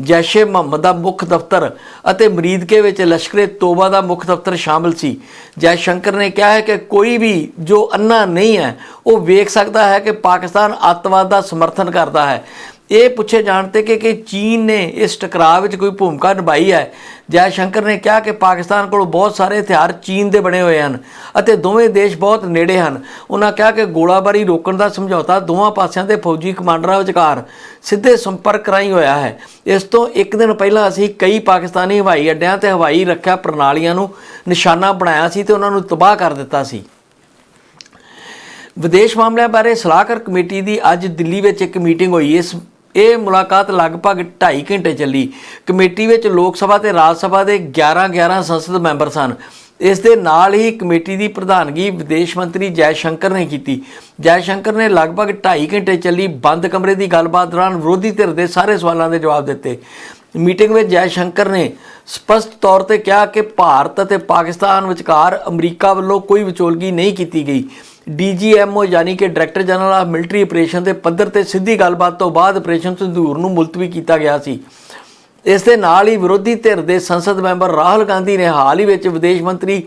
ਜੈਸ਼ੇ ਮੁਹੰਮਦ ਦਾ ਮੁੱਖ ਦਫ਼ਤਰ ਅਤੇ ਮਰੀਦਕੇ ਵਿੱਚ ਲਸ਼ਕਰੇ ਤੋਬਾ ਦਾ ਮੁੱਖ ਦਫ਼ਤਰ ਸ਼ਾਮਲ ਸੀ। ਜੈ ਸ਼ੰਕਰ ਨੇ ਕਿਹਾ ਹੈ ਕਿ ਕੋਈ ਵੀ ਜੋ ਅੰਨਾ ਨਹੀਂ ਹੈ, ਉਹ ਵੇਖ ਸਕਦਾ ਹੈ ਕਿ ਪਾਕਿਸਤਾਨ ਅੱਤਵਾਦ ਦਾ ਸਮਰਥਨ ਕਰਦਾ ਹੈ। ਇਹ ਪੁੱਛੇ ਜਾਣ ਤੇ ਕਿ ਕਿ ਚੀਨ ਨੇ ਇਸ ਟਕਰਾਅ ਵਿੱਚ ਕੋਈ ਭੂਮਿਕਾ ਨਿਭਾਈ ਹੈ। ਜੈ ਸ਼ੰਕਰ ਨੇ ਕਿਹਾ ਕਿ ਪਾਕਿਸਤਾਨ ਕੋਲ ਬਹੁਤ ਸਾਰੇ ਹਥਿਆਰ ਚੀਨ ਦੇ ਬਣੇ ਹੋਏ ਹਨ ਅਤੇ ਦੋਵੇਂ ਦੇਸ਼ ਬਹੁਤ ਨੇੜੇ ਹਨ। ਉਹਨਾਂ ਕਿਹਾ ਕਿ ਗੋਲਾਬਾਰੀ ਰੋਕਣ ਦਾ ਸਮਝੌਤਾ ਦੋਵਾਂ ਪਾਸਿਆਂ ਦੇ ਫੌਜੀ ਕਮਾਂਡਰਾਂ ਵਿਚਕਾਰ ਸਿੱਧੇ ਸੰਪਰਕ ਰਾਹੀਂ ਹੋਇਆ ਹੈ। ਇਸ ਤੋਂ ਇੱਕ ਦਿਨ ਪਹਿਲਾਂ ਅਸੀਂ ਕਈ ਪਾਕਿਸਤਾਨੀ ਹਵਾਈ ਅੱਡਿਆਂ ਤੇ ਹਵਾਈ ਰੱਖਿਆ ਪ੍ਰਣਾਲੀਆਂ ਨੂੰ ਨਿਸ਼ਾਨਾ ਬਣਾਇਆ ਸੀ ਤੇ ਉਹਨਾਂ ਨੂੰ ਤਬਾਹ ਕਰ ਦਿੱਤਾ ਸੀ। ਵਿਦੇਸ਼ ਮਾਮਲਿਆਂ ਬਾਰੇ ਸਲਾਹਕਾਰ ਕਮੇਟੀ ਦੀ ਅੱਜ ਦਿੱਲੀ ਵਿੱਚ ਇੱਕ ਮੀਟਿੰਗ ਹੋਈ। ਇਸ ਇਹ ਮੁਲਾਕਾਤ ਲਗਭਗ 2.5 ਘੰਟੇ ਚੱਲੀ। ਕਮੇਟੀ ਵਿੱਚ ਲੋਕ ਸਭਾ ਤੇ ਰਾਜ ਸਭਾ ਦੇ 11 11 ਸੰਸਦ ਮੈਂਬਰ ਸਨ। ਇਸ ਦੇ ਨਾਲ ਹੀ ਕਮੇਟੀ ਦੀ ਪ੍ਰਧਾਨਗੀ ਵਿਦੇਸ਼ ਮੰਤਰੀ ਜੈ ਸ਼ੰਕਰ ਨੇ ਕੀਤੀ। ਜੈ ਸ਼ੰਕਰ ਨੇ ਲਗਭਗ 2.5 ਘੰਟੇ ਚੱਲੀ ਬੰਦ ਕਮਰੇ ਦੀ ਗੱਲਬਾਤ ਦੌਰਾਨ ਵਿਰੋਧੀ ਧਿਰ ਦੇ ਸਾਰੇ ਸਵਾਲਾਂ ਦੇ ਜਵਾਬ ਦਿੱਤੇ। ਮੀਟਿੰਗ ਵਿੱਚ ਜੈ ਸ਼ੰਕਰ ਨੇ ਸਪਸ਼ਟ ਤੌਰ ਤੇ ਕਿਹਾ ਕਿ ਭਾਰਤ ਅਤੇ ਪਾਕਿਸਤਾਨ ਵਿਚਕਾਰ ਅਮਰੀਕਾ ਵੱਲੋਂ ਕੋਈ ਵਿਚੋਲਗੀ ਨਹੀਂ ਕੀਤੀ ਗਈ। ਡੀਜੀਐਮਓ ਯਾਨੀ ਕਿ director general of military operation ਦੇ ਪੱਧਰ ਤੇ ਸਿੱਧੀ ਗੱਲਬਾਤ ਤੋਂ ਬਾਅਦ ਆਪਰੇਸ਼ਨ ਸੰਧੂਰ ਨੂੰ ਮੁਲਤਵੀ ਕੀਤਾ ਗਿਆ ਸੀ। ਇਸ ਦੇ ਨਾਲ ਹੀ ਵਿਰੋਧੀ ਧਿਰ ਦੇ ਸੰਸਦ ਮੈਂਬਰ ਰਾਹੁਲ ਗਾਂਧੀ ਨੇ ਹਾਲ ਹੀ ਵਿੱਚ ਵਿਦੇਸ਼ ਮੰਤਰੀ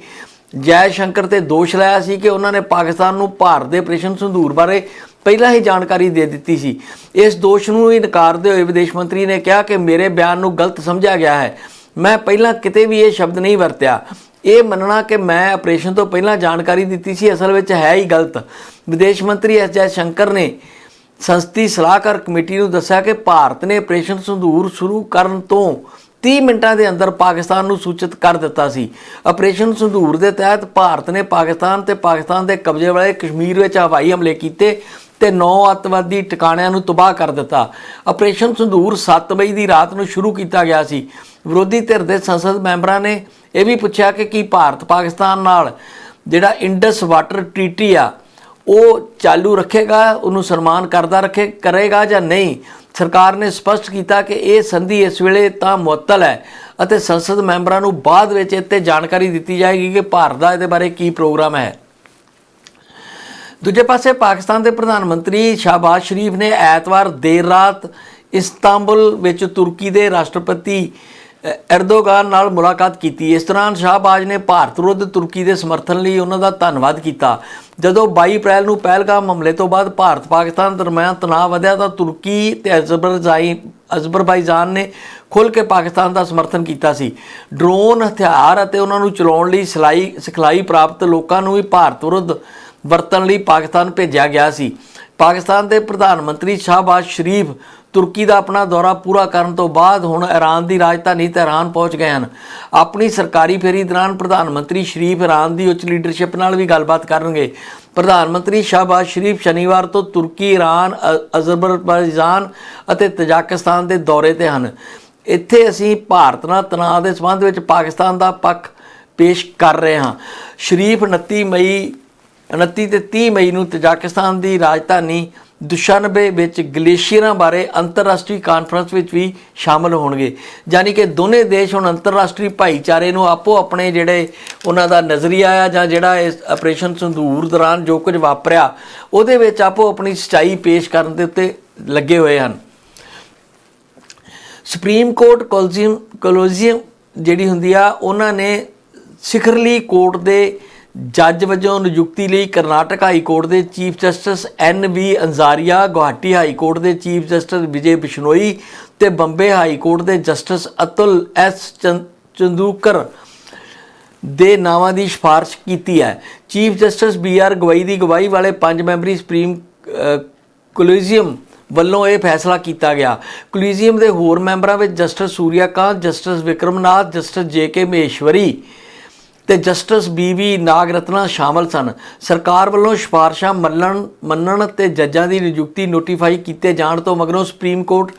ਜੈ ਸ਼ੰਕਰ ਤੇ ਦੋਸ਼ ਲਾਇਆ ਸੀ ਕਿ ਉਹਨਾਂ ਨੇ ਪਾਕਿਸਤਾਨ ਨੂੰ ਭਾਰਤ ਦੇ ਆਪਰੇਸ਼ਨ ਸੰਧੂਰ ਬਾਰੇ ਪਹਿਲਾਂ ਹੀ ਜਾਣਕਾਰੀ ਦੇ ਦਿੱਤੀ ਸੀ। ਇਸ ਦੋਸ਼ ਨੂੰ ਹੀ ਨਕਾਰਦੇ ਹੋਏ ਵਿਦੇਸ਼ ਮੰਤਰੀ ਨੇ ਕਿਹਾ ਕਿ ਮੇਰੇ ਬਿਆਨ ਨੂੰ ਗਲਤ ਸਮਝਿਆ ਗਿਆ ਹੈ। ਮੈਂ ਪਹਿਲਾਂ ਕਿਤੇ ਵੀ ਇਹ ਸ਼ਬਦ ਨਹੀਂ ਵਰਤਿਆ। ਇਹ ਮੰਨਣਾ ਕਿ ਮੈਂ ਆਪਰੇਸ਼ਨ ਤੋਂ ਪਹਿਲਾਂ ਜਾਣਕਾਰੀ ਦਿੱਤੀ ਸੀ, ਅਸਲ ਵਿੱਚ ਹੈ ਹੀ ਗਲਤ। ਵਿਦੇਸ਼ ਮੰਤਰੀ ਐਸ ਜੈ ਸ਼ੰਕਰ ਨੇ ਸੰਸਦੀ ਸਲਾਹਕਾਰ ਕਮੇਟੀ ਨੂੰ ਦੱਸਿਆ ਕਿ ਭਾਰਤ ਨੇ ਆਪਰੇਸ਼ਨ ਸੰਧੂਰ ਸ਼ੁਰੂ ਕਰਨ ਤੋਂ 30 ਮਿੰਟਾਂ ਦੇ ਅੰਦਰ ਪਾਕਿਸਤਾਨ ਨੂੰ ਸੂਚਿਤ ਕਰ ਦਿੱਤਾ ਸੀ। ਆਪਰੇਸ਼ਨ ਸੰਧੂਰ ਦੇ ਤਹਿਤ ਭਾਰਤ ਨੇ ਪਾਕਿਸਤਾਨ ਤੇ ਪਾਕਿਸਤਾਨ ਦੇ ਕਬਜ਼ੇ ਵਾਲੇ ਕਸ਼ਮੀਰ ਵਿੱਚ ਹਵਾਈ ਹਮਲੇ ਕੀਤੇ ਤੇ 9 ਅੱਤਵਾਦੀ ਟਿਕਾਣਿਆਂ ਨੂੰ ਤਬਾਹ ਕਰ ਦਿੱਤਾ। ਆਪਰੇਸ਼ਨ ਸੰਧੂਰ 7 ਮਈ ਦੀ ਰਾਤ ਨੂੰ ਸ਼ੁਰੂ ਕੀਤਾ ਗਿਆ ਸੀ। ਵਿਰੋਧੀ ਧਿਰ ਦੇ ਸੰਸਦ ਮੈਂਬਰਾਂ ਨੇ ਇਹ ਵੀ ਪੁੱਛਿਆ ਕਿ ਕੀ ਭਾਰਤ ਪਾਕਿਸਤਾਨ ਨਾਲ ਜਿਹੜਾ ਇੰਡਸ ਵਾਟਰ ਟ੍ਰੀਟੀ ਆ, ਉਹ ਚਾਲੂ ਰੱਖੇਗਾ, ਉਹਨੂੰ ਸਨਮਾਨ ਕਰਦਾ ਰੱਖੇ, ਕਰੇਗਾ ਜਾਂ ਨਹੀਂ? ਸਰਕਾਰ ਨੇ ਸਪਸ਼ਟ ਕੀਤਾ ਕਿ ਇਹ ਸੰਧੀ ਇਸ ਵੇਲੇ ਤਾਂ ਮੁਅੱਤਲ ਹੈ ਅਤੇ ਸੰਸਦ ਮੈਂਬਰਾਂ ਨੂੰ ਬਾਅਦ ਵਿੱਚ ਇੱਥੇ ਜਾਣਕਾਰੀ ਦਿੱਤੀ ਜਾਏਗੀ ਕਿ ਭਾਰਤ ਦਾ ਇਹਦੇ ਬਾਰੇ ਕੀ ਪ੍ਰੋਗਰਾਮ ਹੈ। ਦੂਜੇ ਪਾਸੇ ਪਾਕਿਸਤਾਨ ਦੇ ਪ੍ਰਧਾਨ ਮੰਤਰੀ ਸ਼ਾਹਬਾਜ਼ ਸ਼ਰੀਫ ਨੇ ਐਤਵਾਰ ਦੇਰ ਰਾਤ ਇਸਤਾਂਬੁਲ ਵਿੱਚ ਤੁਰਕੀ ਦੇ ਰਾਸ਼ਟਰਪਤੀ ਅ, ਨਾਲ ਮੁਲਾਕਾਤ ਕੀਤੀ। ਇਸ ਦੌਰਾਨ ਸ਼ਾਹਬਾਜ਼ ਨੇ ਭਾਰਤ ਵਿਰੁੱਧ ਤੁਰਕੀ ਦੇ ਸਮਰਥਨ ਲਈ ਉਹਨਾਂ ਦਾ ਧੰਨਵਾਦ ਕੀਤਾ। ਜਦੋਂ 22 ਅਪ੍ਰੈਲ ਨੂੰ ਪਹਿਲਗਾਮ ਹਮਲੇ ਤੋਂ ਬਾਅਦ ਭਾਰਤ ਪਾਕਿਸਤਾਨ ਦਰਮਿਆਨ ਤਣਾਅ ਵਧਿਆ ਤਾਂ ਤੁਰਕੀ ਤੇ ਅਜ਼ਰਬੈਜਾਨ ਅਜ਼ਰਬੈਜਾਨ ਨੇ ਖੁੱਲ੍ਹ ਕੇ ਪਾਕਿਸਤਾਨ ਦਾ ਸਮਰਥਨ ਕੀਤਾ ਸੀ। ਡਰੋਨ ਹਥਿਆਰ ਅਤੇ ਉਹਨਾਂ ਨੂੰ ਚਲਾਉਣ ਲਈ ਸਿਲਾਈ ਸਿਖਲਾਈ ਪ੍ਰਾਪਤ ਲੋਕਾਂ ਨੂੰ ਵੀ ਭਾਰਤ ਵਿਰੁੱਧ ਵਰਤਣ ਲਈ ਪਾਕਿਸਤਾਨ ਭੇਜਿਆ ਗਿਆ ਸੀ। ਪਾਕਿਸਤਾਨ ਦੇ ਪ੍ਰਧਾਨ ਮੰਤਰੀ ਸ਼ਾਹਬਾਜ਼ ਸ਼ਰੀਫ ਤੁਰਕੀ ਦਾ ਆਪਣਾ ਦੌਰਾ ਪੂਰਾ ਕਰਨ ਤੋਂ ਬਾਅਦ ਹੁਣ ਈਰਾਨ ਦੀ ਰਾਜਧਾਨੀ ਤਹਿਰਾਨ ਪਹੁੰਚ ਗਏ ਹਨ। ਆਪਣੀ ਸਰਕਾਰੀ ਫੇਰੀ ਦੌਰਾਨ ਪ੍ਰਧਾਨ ਮੰਤਰੀ ਸ਼ਰੀਫ ਈਰਾਨ ਦੀ ਉੱਚ ਲੀਡਰਸ਼ਿਪ ਨਾਲ ਵੀ ਗੱਲਬਾਤ ਕਰਨਗੇ। ਪ੍ਰਧਾਨ ਮੰਤਰੀ ਸ਼ਾਹਬਾਜ਼ ਸ਼ਰੀਫ ਸ਼ਨੀਵਾਰ ਤੋਂ ਤੁਰਕੀ, ਇਰਾਨ, ਅ- ਅਜ਼ਰਬੈਜਾਨ ਅਤੇ ਤਜਾਕਿਸਤਾਨ ਦੇ ਦੌਰੇ ਤੇ ਹਨ। ਇੱਥੇ ਅਸੀਂ ਭਾਰਤ ਨਾਲ ਤਣਾਅ ਦੇ ਸੰਬੰਧ ਵਿੱਚ ਪਾਕਿਸਤਾਨ ਦਾ ਪੱਖ ਪੇਸ਼ ਕਰ ਰਹੇ ਹਾਂ। ਸ਼ਰੀਫ 29 ਮਈ 29 ਤੇ 30 ਮਈ ਨੂੰ ਤਜਾਕਿਸਤਾਨ ਦੀ ਰਾਜਧਾਨੀ ਦੁਸ਼ਨਬੇ ਵਿੱਚ ਗਲੇਸ਼ੀਅਰਾਂ ਬਾਰੇ ਅੰਤਰਰਾਸ਼ਟਰੀ ਕਾਨਫਰੰਸ ਵਿੱਚ ਵੀ ਸ਼ਾਮਲ ਹੋਣਗੇ। ਯਾਨੀ ਕਿ ਦੋਨੇ ਦੇਸ਼ ਹੁਣ ਅੰਤਰਰਾਸ਼ਟਰੀ ਭਾਈਚਾਰੇ ਨੂੰ ਆਪੋ ਆਪਣੇ ਜਿਹੜੇ ਉਹਨਾਂ ਦਾ ਨਜ਼ਰੀਆ ਆ ਜਾਂ ਜਿਹੜਾ ਇਸ ਆਪਰੇਸ਼ਨ ਸੰਧੂਰ ਦੌਰਾਨ ਜੋ ਕੁਝ ਵਾਪਰਿਆ, ਉਹਦੇ ਵਿੱਚ ਆਪੋ ਆਪਣੀ ਸਚਾਈ ਪੇਸ਼ ਕਰਨ ਦੇ ਉੱਤੇ ਲੱਗੇ ਹੋਏ ਹਨ। ਸੁਪਰੀਮ ਕੋਰਟ ਕੋਲਜੀਅਮ ਕੋਲੋਜੀਅਮ ਜਿਹੜੀ ਹੁੰਦੀ ਆ, ਉਹਨਾਂ ਨੇ ਸਿਖਰਲੀ ਕੋਰਟ ਦੇ ਜੱਜ ਵਜੋਂ ਨਿਯੁਕਤੀ ਲਈ ਕਰਨਾਟਕ ਹਾਈ ਕੋਰਟ ਦੇ chief justice N V Anjaria Guwahati high court ਦੇ ਚੀਫ ਜਸਟਿਸ ਵਿਜੇ ਬਿਸ਼ਨੋਈ ਤੇ ਬੰਬੇ ਹਾਈ ਕੋਰਟ ਦੇ ਜਸਟਿਸ ਅਤੁਲ ਐਸ ਚੰਦੂਕਰ ਦੇ ਨਾਵਾਂ ਦੀ ਸਿਫਾਰਿਸ਼ ਕੀਤੀ ਹੈ। Chief justice B R Gavai ਦੀ ਗਵਾਹੀ ਵਾਲੇ ਪੰਜ ਮੈਂਬਰੀ ਸੁਪਰੀਮ ਅ, ਕੋਲੀਜੀਅਮ ਵੱਲੋਂ ਇਹ ਫੈਸਲਾ ਕੀਤਾ ਗਿਆ। ਕੋਲੀਜੀਅਮ ਦੇ ਹੋਰ ਮੈਂਬਰਾਂ ਵਿੱਚ justice Surya Kant justice Vikram Nath justice J K Maheshwari ਤੇ ਜਸਟਿਸ ਬੀਵੀ ਨਾਗਰਤਨਾ ਸ਼ਾਮਲ ਸਨ। ਸਰਕਾਰ ਵੱਲੋਂ ਸਿਫਾਰਸ਼ਾਂ ਮੰਨਣ ਮੰਨਣ ਤੇ ਜੱਜਾਂ ਦੀ ਨਿਯੁਕਤੀ ਨੋਟੀਫਾਈ ਕੀਤੇ ਜਾਣ ਤੋਂ ਮਗਰੋਂ ਸੁਪਰੀਮ ਕੋਰਟ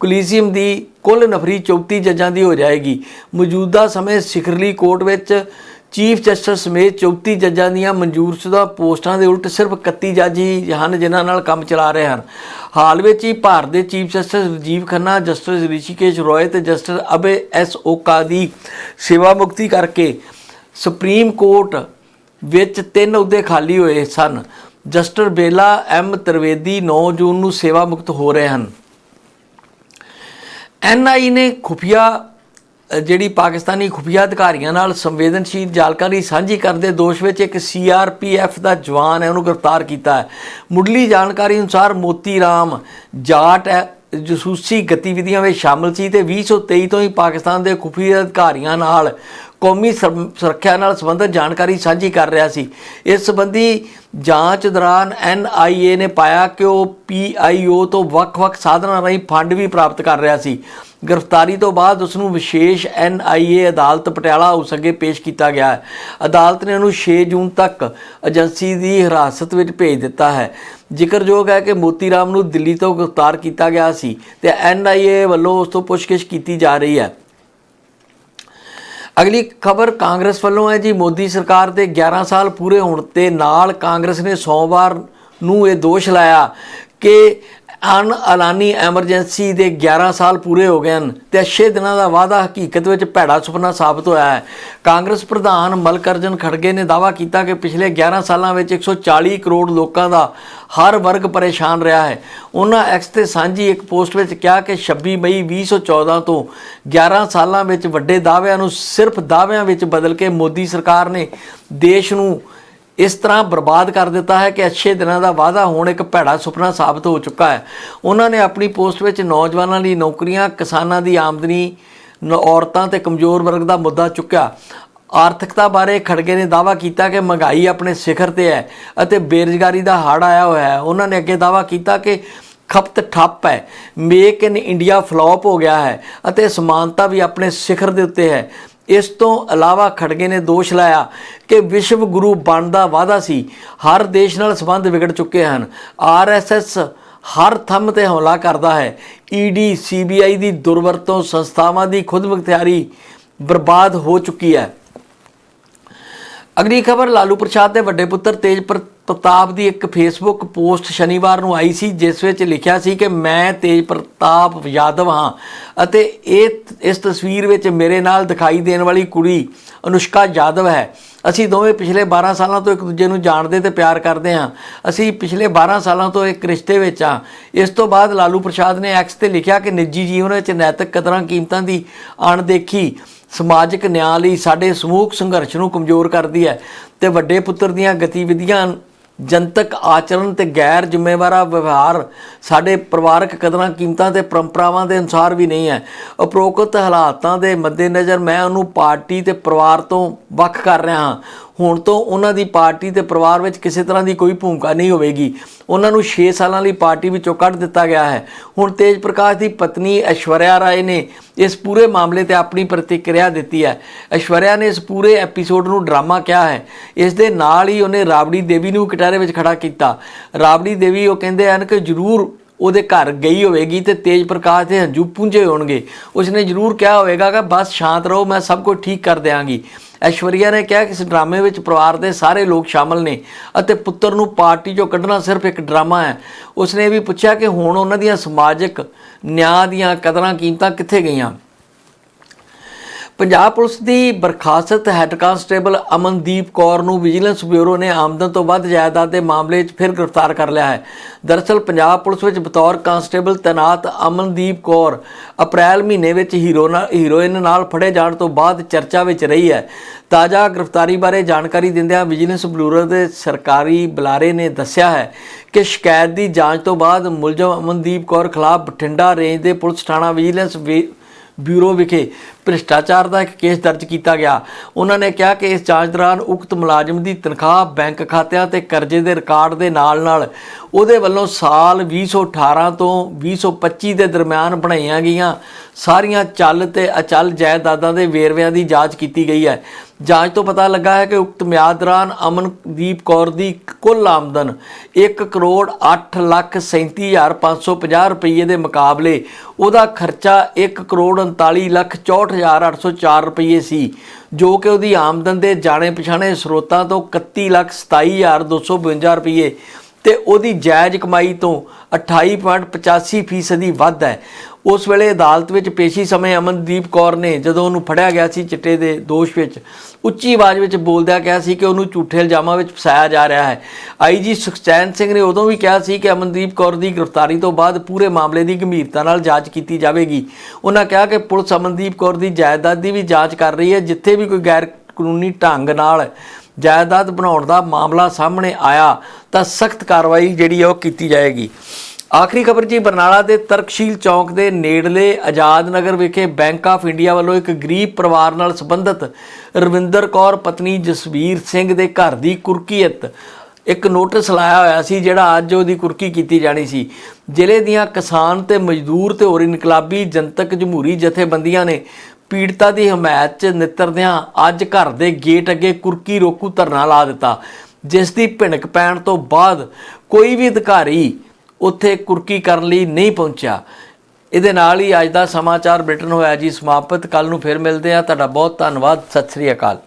ਕੋਲੀਜੀਅਮ ਦੀ ਕੁੱਲ ਨਫਰੀ 34 ਜੱਜਾਂ ਦੀ ਹੋ ਜਾਏਗੀ। ਮੌਜੂਦਾ ਸਮੇਂ ਸਿਖਰਲੀ ਕੋਰਟ ਵਿੱਚ ਚੀਫ ਜਸਟਿਸ ਸਮੇਤ 34 ਜੱਜਾਂ ਦੀਆਂ ਮਨਜ਼ੂਰਸ਼ੁਦਾ ਪੋਸਟਾਂ ਦੇ ਉਲਟ ਸਿਰਫ 31 ਜੱਜ ਹੀ ਹਨ ਜਿਨ੍ਹਾਂ ਨਾਲ ਕੰਮ ਚਲਾ ਰਹੇ ਹਨ। ਹਾਲ ਵਿੱਚ ਹੀ ਭਾਰਤ ਦੇ chief justice Rajiv Khanna, justice Hrishikesh Roy ਤੇ ਜਸਟਿਸ ਅਬੇ ਐਸ ਓਕਾ ਦੀ ਸੇਵਾ ਮੁਕਤੀ ਕਰਕੇ ਸੁਪਰੀਮ ਕੋਰਟ ਵਿੱਚ ਤਿੰਨ ਅਹੁਦੇ ਖਾਲੀ ਹੋਏ ਸਨ। ਜਸਟਿਸ ਬੇਲਾ, ਐਮ ਤਰਵੇਦੀ 9 ਜੂਨ ਨੂੰ ਸੇਵਾ ਮੁਕਤ ਹੋ ਰਹੇ ਹਨ। ਐਨਆਈ ਨੇ ਖੁਫੀਆ ਜਿਹੜੀ ਪਾਕਿਸਤਾਨੀ ਖੁਫੀਆ ਅਧਿਕਾਰੀਆਂ ਨਾਲ ਸੰਵੇਦਨਸ਼ੀਲ ਜਾਣਕਾਰੀ ਸਾਂਝੀ ਕਰਨ ਦੇ ਦੋਸ਼ ਵਿੱਚ ਇੱਕ ਸੀਆਰਪੀਐਫ ਦਾ ਜਵਾਨ ਹੈ, ਉਹਨੂੰ ਗ੍ਰਿਫਤਾਰ ਕੀਤਾ ਹੈ। ਮੁੱਢਲੀ ਜਾਣਕਾਰੀ ਅਨੁਸਾਰ ਮੋਤੀ ਰਾਮ ਜਾਟ ਜਸੂਸੀ ਗਤੀਵਿਧੀਆਂ ਵਿੱਚ ਸ਼ਾਮਲ ਸੀ ਤੇ 2023 ਤੋਂ ਹੀ ਪਾਕਿਸਤਾਨ ਦੇ ਖੁਫੀਆ ਅਧਿਕਾਰੀਆਂ ਨਾਲ ਕੌਮੀ ਸੁਰ- ਸੁਰੱਖਿਆ ਨਾਲ ਸੰਬੰਧਿਤ ਜਾਣਕਾਰੀ ਸਾਂਝੀ ਕਰ ਰਿਹਾ ਸੀ। ਇਸ ਸੰਬੰਧੀ ਜਾਂਚ ਦੌਰਾਨ ਐਨਆਈਏ ਨੇ ਪਾਇਆ ਕਿ ਉਹ ਪੀਆਈਓ ਤੋਂ ਵੱਖ-ਵੱਖ ਸਾਧਨਾਂ ਰਾਹੀਂ ਫੰਡ ਵੀ ਪ੍ਰਾਪਤ ਕਰ ਰਿਹਾ ਸੀ। ਗ੍ਰਿਫਤਾਰੀ ਤੋਂ ਬਾਅਦ ਉਸ ਨੂੰ ਵਿਸ਼ੇਸ਼ ਐਨਆਈਏ ਅਦਾਲਤ ਪਟਿਆਲਾ ਹਾਊਸ ਅੱਗੇ ਪੇਸ਼ ਕੀਤਾ ਗਿਆ ਹੈ। ਅਦਾਲਤ ਨੇ ਉਹਨੂੰ 6 ਜੂਨ ਤੱਕ ਏਜੰਸੀ ਦੀ ਹਿਰਾਸਤ ਵਿੱਚ ਭੇਜ ਦਿੱਤਾ ਹੈ। ਜ਼ਿਕਰਯੋਗ ਹੈ ਕਿ ਮੋਤੀ ਰਾਮ ਨੂੰ ਦਿੱਲੀ ਤੋਂ ਗ੍ਰਿਫਤਾਰ ਕੀਤਾ ਗਿਆ ਸੀ ਤੇ ਐਨਆਈਏ ਵੱਲੋਂ ਉਸ ਤੋਂ ਪੁੱਛਗਿੱਛ ਕੀਤੀ ਜਾ ਰਹੀ ਹੈ। ਅਗਲੀ ਖਬਰ ਕਾਂਗਰਸ ਵੱਲੋਂ ਹੈ ਜੀ। ਮੋਦੀ ਸਰਕਾਰ ਦੇ 11 ਸਾਲ ਪੂਰੇ ਹੋਣ ਤੇ ਨਾਲ ਕਾਂਗਰਸ ਨੇ ਸੋਮਵਾਰ ਨੂੰ ਇਹ ਦੋਸ਼ ਲਾਇਆ ਕਿ ਅਨ ਐਲਾਨੀ ਐਮਰਜੈਂਸੀ ਦੇ 11 ਸਾਲ ਪੂਰੇ ਹੋ ਗਏ ਹਨ ਤੇ ਅੱਛੇ ਦਿਨਾਂ ਦਾ ਵਾਅਦਾ ਹਕੀਕਤ ਵਿੱਚ ਭੈੜਾ ਸੁਪਨਾ ਸਾਬਤ ਹੋਇਆ ਹੈ। ਕਾਂਗਰਸ ਪ੍ਰਧਾਨ ਮਲਕਰਜਨ ਖੜਗੇ ਨੇ ਦਾਅਵਾ ਕੀਤਾ ਕਿ ਪਿਛਲੇ 11 ਸਾਲਾਂ ਵਿੱਚ 140 ਕਰੋੜ ਲੋਕਾਂ ਦਾ ਹਰ ਵਰਗ ਪਰੇਸ਼ਾਨ ਰਿਹਾ ਹੈ। ਉਹਨਾਂ ਐਕਸ ਤੇ ਸਾਂਝੀ ਇੱਕ ਪੋਸਟ ਵਿੱਚ ਕਿਹਾ ਕਿ 26 ਮਈ 2014 ਤੋਂ 11 ਸਾਲਾਂ ਵਿੱਚ ਵੱਡੇ ਦਾਅਵਿਆਂ ਨੂੰ ਸਿਰਫ ਦਾਅਵਿਆਂ ਵਿੱਚ ਬਦਲ ਕੇ ਮੋਦੀ ਸਰਕਾਰ ਨੇ ਦੇਸ਼ ਨੂੰ ਇਸ ਤਰ੍ਹਾਂ ਬਰਬਾਦ ਕਰ ਦਿੱਤਾ ਹੈ ਕਿ ਅੱਛੇ ਦਿਨਾਂ ਦਾ ਵਾਅਦਾ ਹੋਣ ਇੱਕ ਭੈੜਾ ਸੁਪਨਾ ਸਾਬਤ ਹੋ ਚੁੱਕਾ ਹੈ। ਉਹਨਾਂ ਨੇ ਆਪਣੀ ਪੋਸਟ ਵਿੱਚ ਨੌਜਵਾਨਾਂ ਲਈ ਨੌਕਰੀਆਂ, ਕਿਸਾਨਾਂ ਦੀ ਆਮਦਨੀ ਔਰਤਾਂ ਤੇ ਕਮਜ਼ੋਰ ਵਰਗ ਦਾ ਮੁੱਦਾ ਚੁੱਕਿਆ। ਆਰਥਿਕਤਾ ਬਾਰੇ ਖੜਗੇ ਨੇ ਦਾਅਵਾ ਕੀਤਾ ਕਿ ਮਹਿੰਗਾਈ ਆਪਣੇ ਸਿਖਰ ਤੇ ਹੈ ਅਤੇ ਬੇਰੁਜ਼ਗਾਰੀ ਦਾ ਹੜ੍ਹ ਆਇਆ ਹੋਇਆ ਹੈ। ਉਹਨਾਂ ਨੇ ਅੱਗੇ ਦਾਅਵਾ ਕੀਤਾ ਕਿ ਖਪਤ ਠੱਪ ਹੈ। ਮੇਕ ਇਨ ਇੰਡੀਆ ਫਲॉप ਹੋ ਗਿਆ ਹੈ ਅਤੇ ਸਮਾਨਤਾ ਵੀ ਆਪਣੇ ਸਿਖਰ ਦੇ ਉੱਤੇ ਹੈ। ਇਸ ਤੋਂ ਇਲਾਵਾ ਖੜਗੇ ਨੇ ਦੋਸ਼ ਲਾਇਆ ਕਿ ਵਿਸ਼ਵ ਗੁਰੂ ਬਣਨ ਦਾ ਵਾਅਦਾ ਸੀ। ਹਰ ਦੇਸ਼ ਨਾਲ ਸੰਬੰਧ ਵਿਗੜ ਚੁੱਕੇ ਹਨ। ਆਰਐਸਐਸ ਹਰ ਥੰਮ ਤੇ ਹਮਲਾ ਕਰਦਾ ਹੈ। ਈਡੀ ਸੀਬੀਆਈ ਦੀ ਦੁਰਵਰਤੋਂ ਸੰਸਥਾਵਾਂ ਦੀ ਖੁਦਮੁਖਤਿਆਰੀ ਬਰਬਾਦ ਹੋ ਚੁੱਕੀ ਹੈ। ਅਗਲੀ ਖਬਰ ਲਾਲੂ ਪ੍ਰਸਾਦ ਦੇ ਵੱਡੇ ਪੁੱਤਰ ਤੇਜ ਪ੍ਰ- ਪ੍ਰਤਾਪ ਦੀ ਇੱਕ ਫੇਸਬੁੱਕ ਪੋਸਟ ਸ਼ਨੀਵਾਰ ਨੂੰ ਆਈ ਸੀ, ਜਿਸ ਵਿੱਚ ਲਿਖਿਆ ਸੀ ਕਿ ਮੈਂ ਤੇਜ ਪ੍ਰਤਾਪ ਯਾਦਵ ਹਾਂ ਅਤੇ ਇਹ ਇਸ ਤਸਵੀਰ ਵਿੱਚ ਮੇਰੇ ਨਾਲ ਦਿਖਾਈ ਦੇਣ ਵਾਲੀ ਕੁੜੀ ਅਨੁਸ਼ਕਾ ਯਾਦਵ ਹੈ। ਅਸੀਂ ਦੋਵੇਂ ਪਿਛਲੇ 12 ਸਾਲਾਂ ਤੋਂ ਇੱਕ ਦੂਜੇ ਨੂੰ ਜਾਣਦੇ ਤੇ ਪਿਆਰ ਕਰਦੇ ਹਾਂ। ਅਸੀਂ ਪਿਛਲੇ 12 ਸਾਲਾਂ ਤੋਂ ਇੱਕ ਰਿਸ਼ਤੇ ਵਿੱਚ ਹਾਂ। ਇਸ ਤੋਂ ਬਾਅਦ ਲਾਲੂ ਪ੍ਰਸਾਦ ਨੇ ਐਕਸ ਤੇ ਲਿਖਿਆ ਕਿ ਨਿੱਜੀ ਜੀਵਨ ਵਿੱਚ ਨੈਤਿਕ ਕਦਰਾਂ ਕੀਮਤਾਂ ਦੀ ਅਣਦੇਖੀ ਸਮਾਜਿਕ ਨਿਆਂ ਲਈ ਸਾਡੇ ਸਮੂਹਕ ਸੰਘਰਸ਼ ਨੂੰ ਕਮਜ਼ੋਰ ਕਰਦੀ ਹੈ ਤੇ ਵੱਡੇ ਪੁੱਤਰ ਦੀਆਂ ਗਤੀਵਿਧੀਆਂ ਜਨਤਕ ਆਚਰਣ ਤੇ ਗੈਰ ਜ਼ਿੰਮੇਵਾਰਾ ਵਿਵਹਾਰ ਸਾਡੇ ਪਰਿਵਾਰਕ ਕਦਰਾਂ, ਕੀਮਤਾਂ ਤੇ ਪਰੰਪਰਾਵਾਂ ਦੇ ਅਨੁਸਾਰ ਵੀ ਨਹੀਂ ਹੈ। ਉਪਰੋਕਤ ਹਾਲਾਤਾਂ ਦੇ ਮੱਦੇਨਜ਼ਰ ਮੈਂ ਉਹਨੂੰ ਪਾਰਟੀ ਤੇ ਪਰਿਵਾਰ ਤੋਂ ਵੱਖ ਕਰ ਰਿਹਾ ਹਾਂ। ਹੁਣ ਤੋਂ ਉਹਨਾਂ ਦੀ ਪਾਰਟੀ ਤੇ ਪਰਿਵਾਰ ਵਿੱਚ ਕਿਸੇ ਤਰ੍ਹਾਂ ਦੀ ਕੋਈ ਭੂਮਿਕਾ ਨਹੀਂ ਹੋਵੇਗੀ। ਉਹਨਾਂ ਨੂੰ 6 ਸਾਲਾਂ ਲਈ ਪਾਰਟੀ ਵਿੱਚੋਂ ਕੱਢ ਦਿੱਤਾ ਗਿਆ ਹੈ। ਹੁਣ ਤੇਜ ਪ੍ਰਕਾਸ਼ ਦੀ ਪਤਨੀ ਐਸ਼ਵਰਿਆ ਰਾਏ ਨੇ ਇਸ ਪੂਰੇ ਮਾਮਲੇ ਤੇ ਆਪਣੀ ਪ੍ਰਤੀਕਿਰਿਆ ਦਿੱਤੀ ਹੈ। ਐਸ਼ਵਰਿਆ ਨੇ ਇਸ ਪੂਰੇ ਐਪੀਸੋਡ ਨੂੰ ਡਰਾਮਾ ਕਿਹਾ ਹੈ। ਇਸ ਦੇ ਨਾਲ ਹੀ ਉਹਨੇ ਰਾਬੜੀ ਦੇਵੀ ਨੂੰ ਕਟਾਰੇ ਵਿੱਚ ਖੜਾ ਕੀਤਾ। ਰਾਬੜੀ ਦੇਵੀ ਉਹ ਕਹਿੰਦੇ ਹਨ ਕਿ ਜ਼ਰੂਰ ਉਹਦੇ ਘਰ ਗਈ ਹੋਵੇਗੀ ਤੇ ਤੇਜ ਪ੍ਰਕਾਸ਼ ਦੇ ਹੰਝੂ ਪੁੰਝੇ ਹੋਣਗੇ। ਉਸਨੇ ਜ਼ਰੂਰ ਕਿਹਾ ਹੋਵੇਗਾ ਕਿ ਬਸ ਸ਼ਾਂਤ ਰਹੋ, ਮੈਂ ਸਭ ਕੁਝ ਠੀਕ ਕਰ ਦਿਆਂਗੀ। ਐਸ਼ਵਰੀਆ ਨੇ ਕਿਹਾ ਕਿ ਇਸ ਡਰਾਮੇ ਵਿੱਚ ਪਰਿਵਾਰ ਦੇ ਸਾਰੇ ਲੋਕ ਸ਼ਾਮਲ ਨੇ ਅਤੇ ਪੁੱਤਰ ਨੂੰ ਪਾਰਟੀ 'ਚੋਂ ਕੱਢਣਾ ਸਿਰਫ ਇੱਕ ਡਰਾਮਾ ਹੈ। ਉਸਨੇ ਇਹ ਵੀ ਪੁੱਛਿਆ ਕਿ ਹੁਣ ਉਹਨਾਂ ਦੀਆਂ ਸਮਾਜਿਕ ਨਿਆਂ ਦੀਆਂ ਕਦਰਾਂ ਕੀਮਤਾਂ ਕਿੱਥੇ ਗਈਆਂ? ਪੰਜਾਬ ਪੁਲਿਸ ਦੀ ਬਰਖਾਸਤ ਹੈੱਡ ਕਾਂਸਟੇਬਲ ਅਮਨਦੀਪ ਕੌਰ ਨੂੰ ਵਿਜੀਲੈਂਸ ਬਿਊਰੋ ਨੇ ਆਮਦਨ ਤੋਂ ਵੱਧ ਜਾਇਦਾਦ ਦੇ ਮਾਮਲੇ 'ਚ ਫਿਰ ਗ੍ਰਿਫਤਾਰ ਕਰ ਲਿਆ ਹੈ। ਦਰਅਸਲ, ਪੰਜਾਬ ਪੁਲਿਸ ਵਿੱਚ ਬਤੌਰ ਕਾਂਸਟੇਬਲ ਤੈਨਾਤ ਅਮਨਦੀਪ ਕੌਰ ਅਪ੍ਰੈਲ ਮਹੀਨੇ ਵਿੱਚ ਹੀਰੋ ਨਾਲ ਹੀਰੋਇਨ ਨਾਲ ਫੜੇ ਜਾਣ ਤੋਂ ਬਾਅਦ ਚਰਚਾ ਵਿੱਚ ਰਹੀ ਹੈ। ਤਾਜ਼ਾ ਗ੍ਰਿਫਤਾਰੀ ਬਾਰੇ ਜਾਣਕਾਰੀ ਦਿੰਦਿਆਂ ਵਿਜੀਲੈਂਸ ਬਿਊਰੋ ਦੇ ਸਰਕਾਰੀ ਬੁਲਾਰੇ ਨੇ ਦੱਸਿਆ ਹੈ ਕਿ ਸ਼ਿਕਾਇਤ ਦੀ ਜਾਂਚ ਤੋਂ ਬਾਅਦ ਮੁਲਜ਼ਮ ਅਮਨਦੀਪ ਕੌਰ ਖਿਲਾਫ ਬਠਿੰਡਾ ਰੇਂਜ ਦੇ ਪੁਲਿਸ ਥਾਣਾ ਵਿਜੀਲੈਂਸ ਵਿ- ਬਿਊਰੋ ਵਿਖੇ ਭ੍ਰਿਸ਼ਟਾਚਾਰ ਦਾ ਇੱਕ ਕੇਸ ਦਰਜ ਕੀਤਾ ਗਿਆ। ਉਹਨਾਂ ਨੇ ਕਿਹਾ ਕਿ ਇਸ ਜਾਂਚ ਦੌਰਾਨ ਉਕਤ ਮੁਲਾਜ਼ਮ ਦੀ ਤਨਖਾਹ, ਬੈਂਕ ਖਾਤਿਆਂ ਤੇ ਕਰਜ਼ੇ ਦੇ ਰਿਕਾਰਡ ਦੇ ਨਾਲ-ਨਾਲ ਉਹਦੇ ਵੱਲੋਂ ਸਾਲ 2018 ਤੋਂ 2025 ਦੇ ਦਰਮਿਆਨ ਬਣਾਈਆਂ ਗਈਆਂ। ਸਾਰੀਆਂ ਚੱਲ ਤੇ ਅਚਲ ਜਾਇਦਾਦਾਂ ਦੇ ਵੇਰਵਿਆਂ ਦੀ ਜਾਂਚ ਕੀਤੀ ਗਈ ਹੈ। ਜਾਂਚ ਤੋਂ ਪਤਾ ਲੱਗਾ ਹੈ ਕਿ ਉਕਤ ਮਿਆਦ ਦੌਰਾਨ ਅਮਨਦੀਪ ਕੌਰ ਦੀ ਕੁੱਲ ਆਮਦਨ 1 ਕਰੋੜ 8 ਲੱਖ 37550 ਰੁਪਏ ਦੇ ਮੁਕਾਬਲੇ ਉਹਦਾ ਖਰਚਾ 1 ਕਰੋੜ 39 ਲੱਖ 64804 ਰੁਪਏ ਸੀ, ਜੋ ਕਿ ਉਹਦੀ ਆਮਦਨ ਦੇ ਜਾਣੇ ਪਛਾਣੇ ਸਰੋਤਾਂ ਤੋਂ 31 ਲੱਖ 27252 ਰੁਪਏ ਤੇ ਉਹਦੀ ਜਾਇਜ਼ ਕਮਾਈ ਤੋਂ 28.85% ਫੀਸਦੀ ਵੱਧ ਹੈ। ਉਸ ਵੇਲੇ ਅਦਾਲਤ ਵਿੱਚ ਪੇਸ਼ੀ ਸਮੇਂ ਅਮਨਦੀਪ ਕੌਰ ਨੇ ਜਦੋਂ ਉਹਨੂੰ ਫੜਿਆ ਗਿਆ ਸੀ ਚਿੱਟੇ ਦੇ ਦੋਸ਼ ਵਿੱਚ, ਉੱਚੀ ਆਵਾਜ਼ ਵਿੱਚ ਬੋਲਦਿਆਂ ਕਿਹਾ ਸੀ ਕਿ ਉਹਨੂੰ ਝੂਠੇ ਇਲਜ਼ਾਮਾਂ ਵਿੱਚ ਫਸਾਇਆ ਜਾ ਰਿਹਾ ਹੈ। ਆਈਜੀ ਸੁਖਚੈਨ ਸਿੰਘ ਨੇ ਉਦੋਂ ਵੀ ਕਿਹਾ ਸੀ ਕਿ ਅਮਨਦੀਪ ਕੌਰ ਦੀ ਗ੍ਰਿਫਤਾਰੀ ਤੋਂ ਬਾਅਦ ਪੂਰੇ ਮਾਮਲੇ ਦੀ ਗੰਭੀਰਤਾ ਨਾਲ ਜਾਂਚ ਕੀਤੀ ਜਾਵੇਗੀ। ਉਹਨਾਂ ਕਿਹਾ ਕਿ ਪੁਲਿਸ ਅਮਨਦੀਪ ਕੌਰ ਦੀ ਜਾਇਦਾਦ ਦੀ ਵੀ ਜਾਂਚ ਕਰ ਰਹੀ ਹੈ, ਜਿੱਥੇ ਵੀ ਕੋਈ ਗੈਰ ਕਾਨੂੰਨੀ ਢੰਗ ਨਾਲ ਜਾਇਦਾਦ ਬਣਾਉਣ ਦਾ ਮਾਮਲਾ ਸਾਹਮਣੇ ਆਇਆ, ਤਾਂ ਸਖਤ ਕਾਰਵਾਈ ਜਿਹੜੀ ਹੈ ਉਹ ਕੀਤੀ ਜਾਏਗੀ। ਆਖਰੀ ਖਬਰ ਜੀ, ਬਰਨਾਲਾ ਦੇ ਤਰਕਸ਼ੀਲ ਚੌਂਕ ਦੇ ਨੇੜਲੇ ਆਜ਼ਾਦ ਨਗਰ ਵਿਖੇ ਬੈਂਕ ਆਫ ਇੰਡੀਆ ਵੱਲੋਂ ਇੱਕ ਗਰੀਬ ਪਰਿਵਾਰ ਨਾਲ ਸੰਬੰਧਿਤ ਰਵਿੰਦਰ ਕੌਰ, ਪਤਨੀ ਜਸਵੀਰ ਸਿੰਘ ਦੇ ਘਰ ਦੀ ਕੁਰਕੀਅਤ। ਇੱਕ ਨੋਟਿਸ ਲਾਇਆ ਹੋਇਆ ਸੀ, ਜਿਹੜਾ ਅੱਜ ਉਹਦੀ ਕੁਰਕੀ ਕੀਤੀ ਜਾਣੀ ਸੀ। ਜ਼ਿਲ੍ਹੇ ਦੀਆਂ ਕਿਸਾਨ ਤੇ ਮਜ਼ਦੂਰ ਤੇ ਹੋਰ ਇਨਕਲਾਬੀ ਜਨਤਕ ਜਮਹੂਰੀ ਜਥੇਬੰਦੀਆਂ ਨੇ ਪੀੜਤਾ ਦੀ ਹਮਾਇਤ 'ਚ ਨਿੱਤਰਦਿਆਂ ਅੱਜ ਘਰ ਦੇ ਗੇਟ ਅੱਗੇ ਕੁਰਕੀ ਰੋਕੂ ਧਰਨਾ ਲਾ ਦਿੱਤਾ, ਜਿਸ ਦੀ ਭਿਣਕ ਪੈਣ ਤੋਂ ਬਾਅਦ ਕੋਈ ਵੀ ਅਧਿਕਾਰੀ ਉੱਥੇ ਕੁਰਕੀ ਕਰਨ ਲਈ ਨਹੀਂ ਪਹੁੰਚਿਆ। ਇਹਦੇ ਨਾਲ ਹੀ ਅੱਜ ਦਾ ਸਮਾਚਾਰ ਬ੍ਰਿਟਨ ਹੋਇਆ ਜੀ। ਸਮਾਪਤ। ਕੱਲ ਨੂੰ ਫਿਰ ਮਿਲਦੇ ਆ ਤੁਹਾਡਾ ਬਹੁਤ ਧੰਨਵਾਦ। ਸਤਿ ਸ੍ਰੀ ਅਕਾਲ।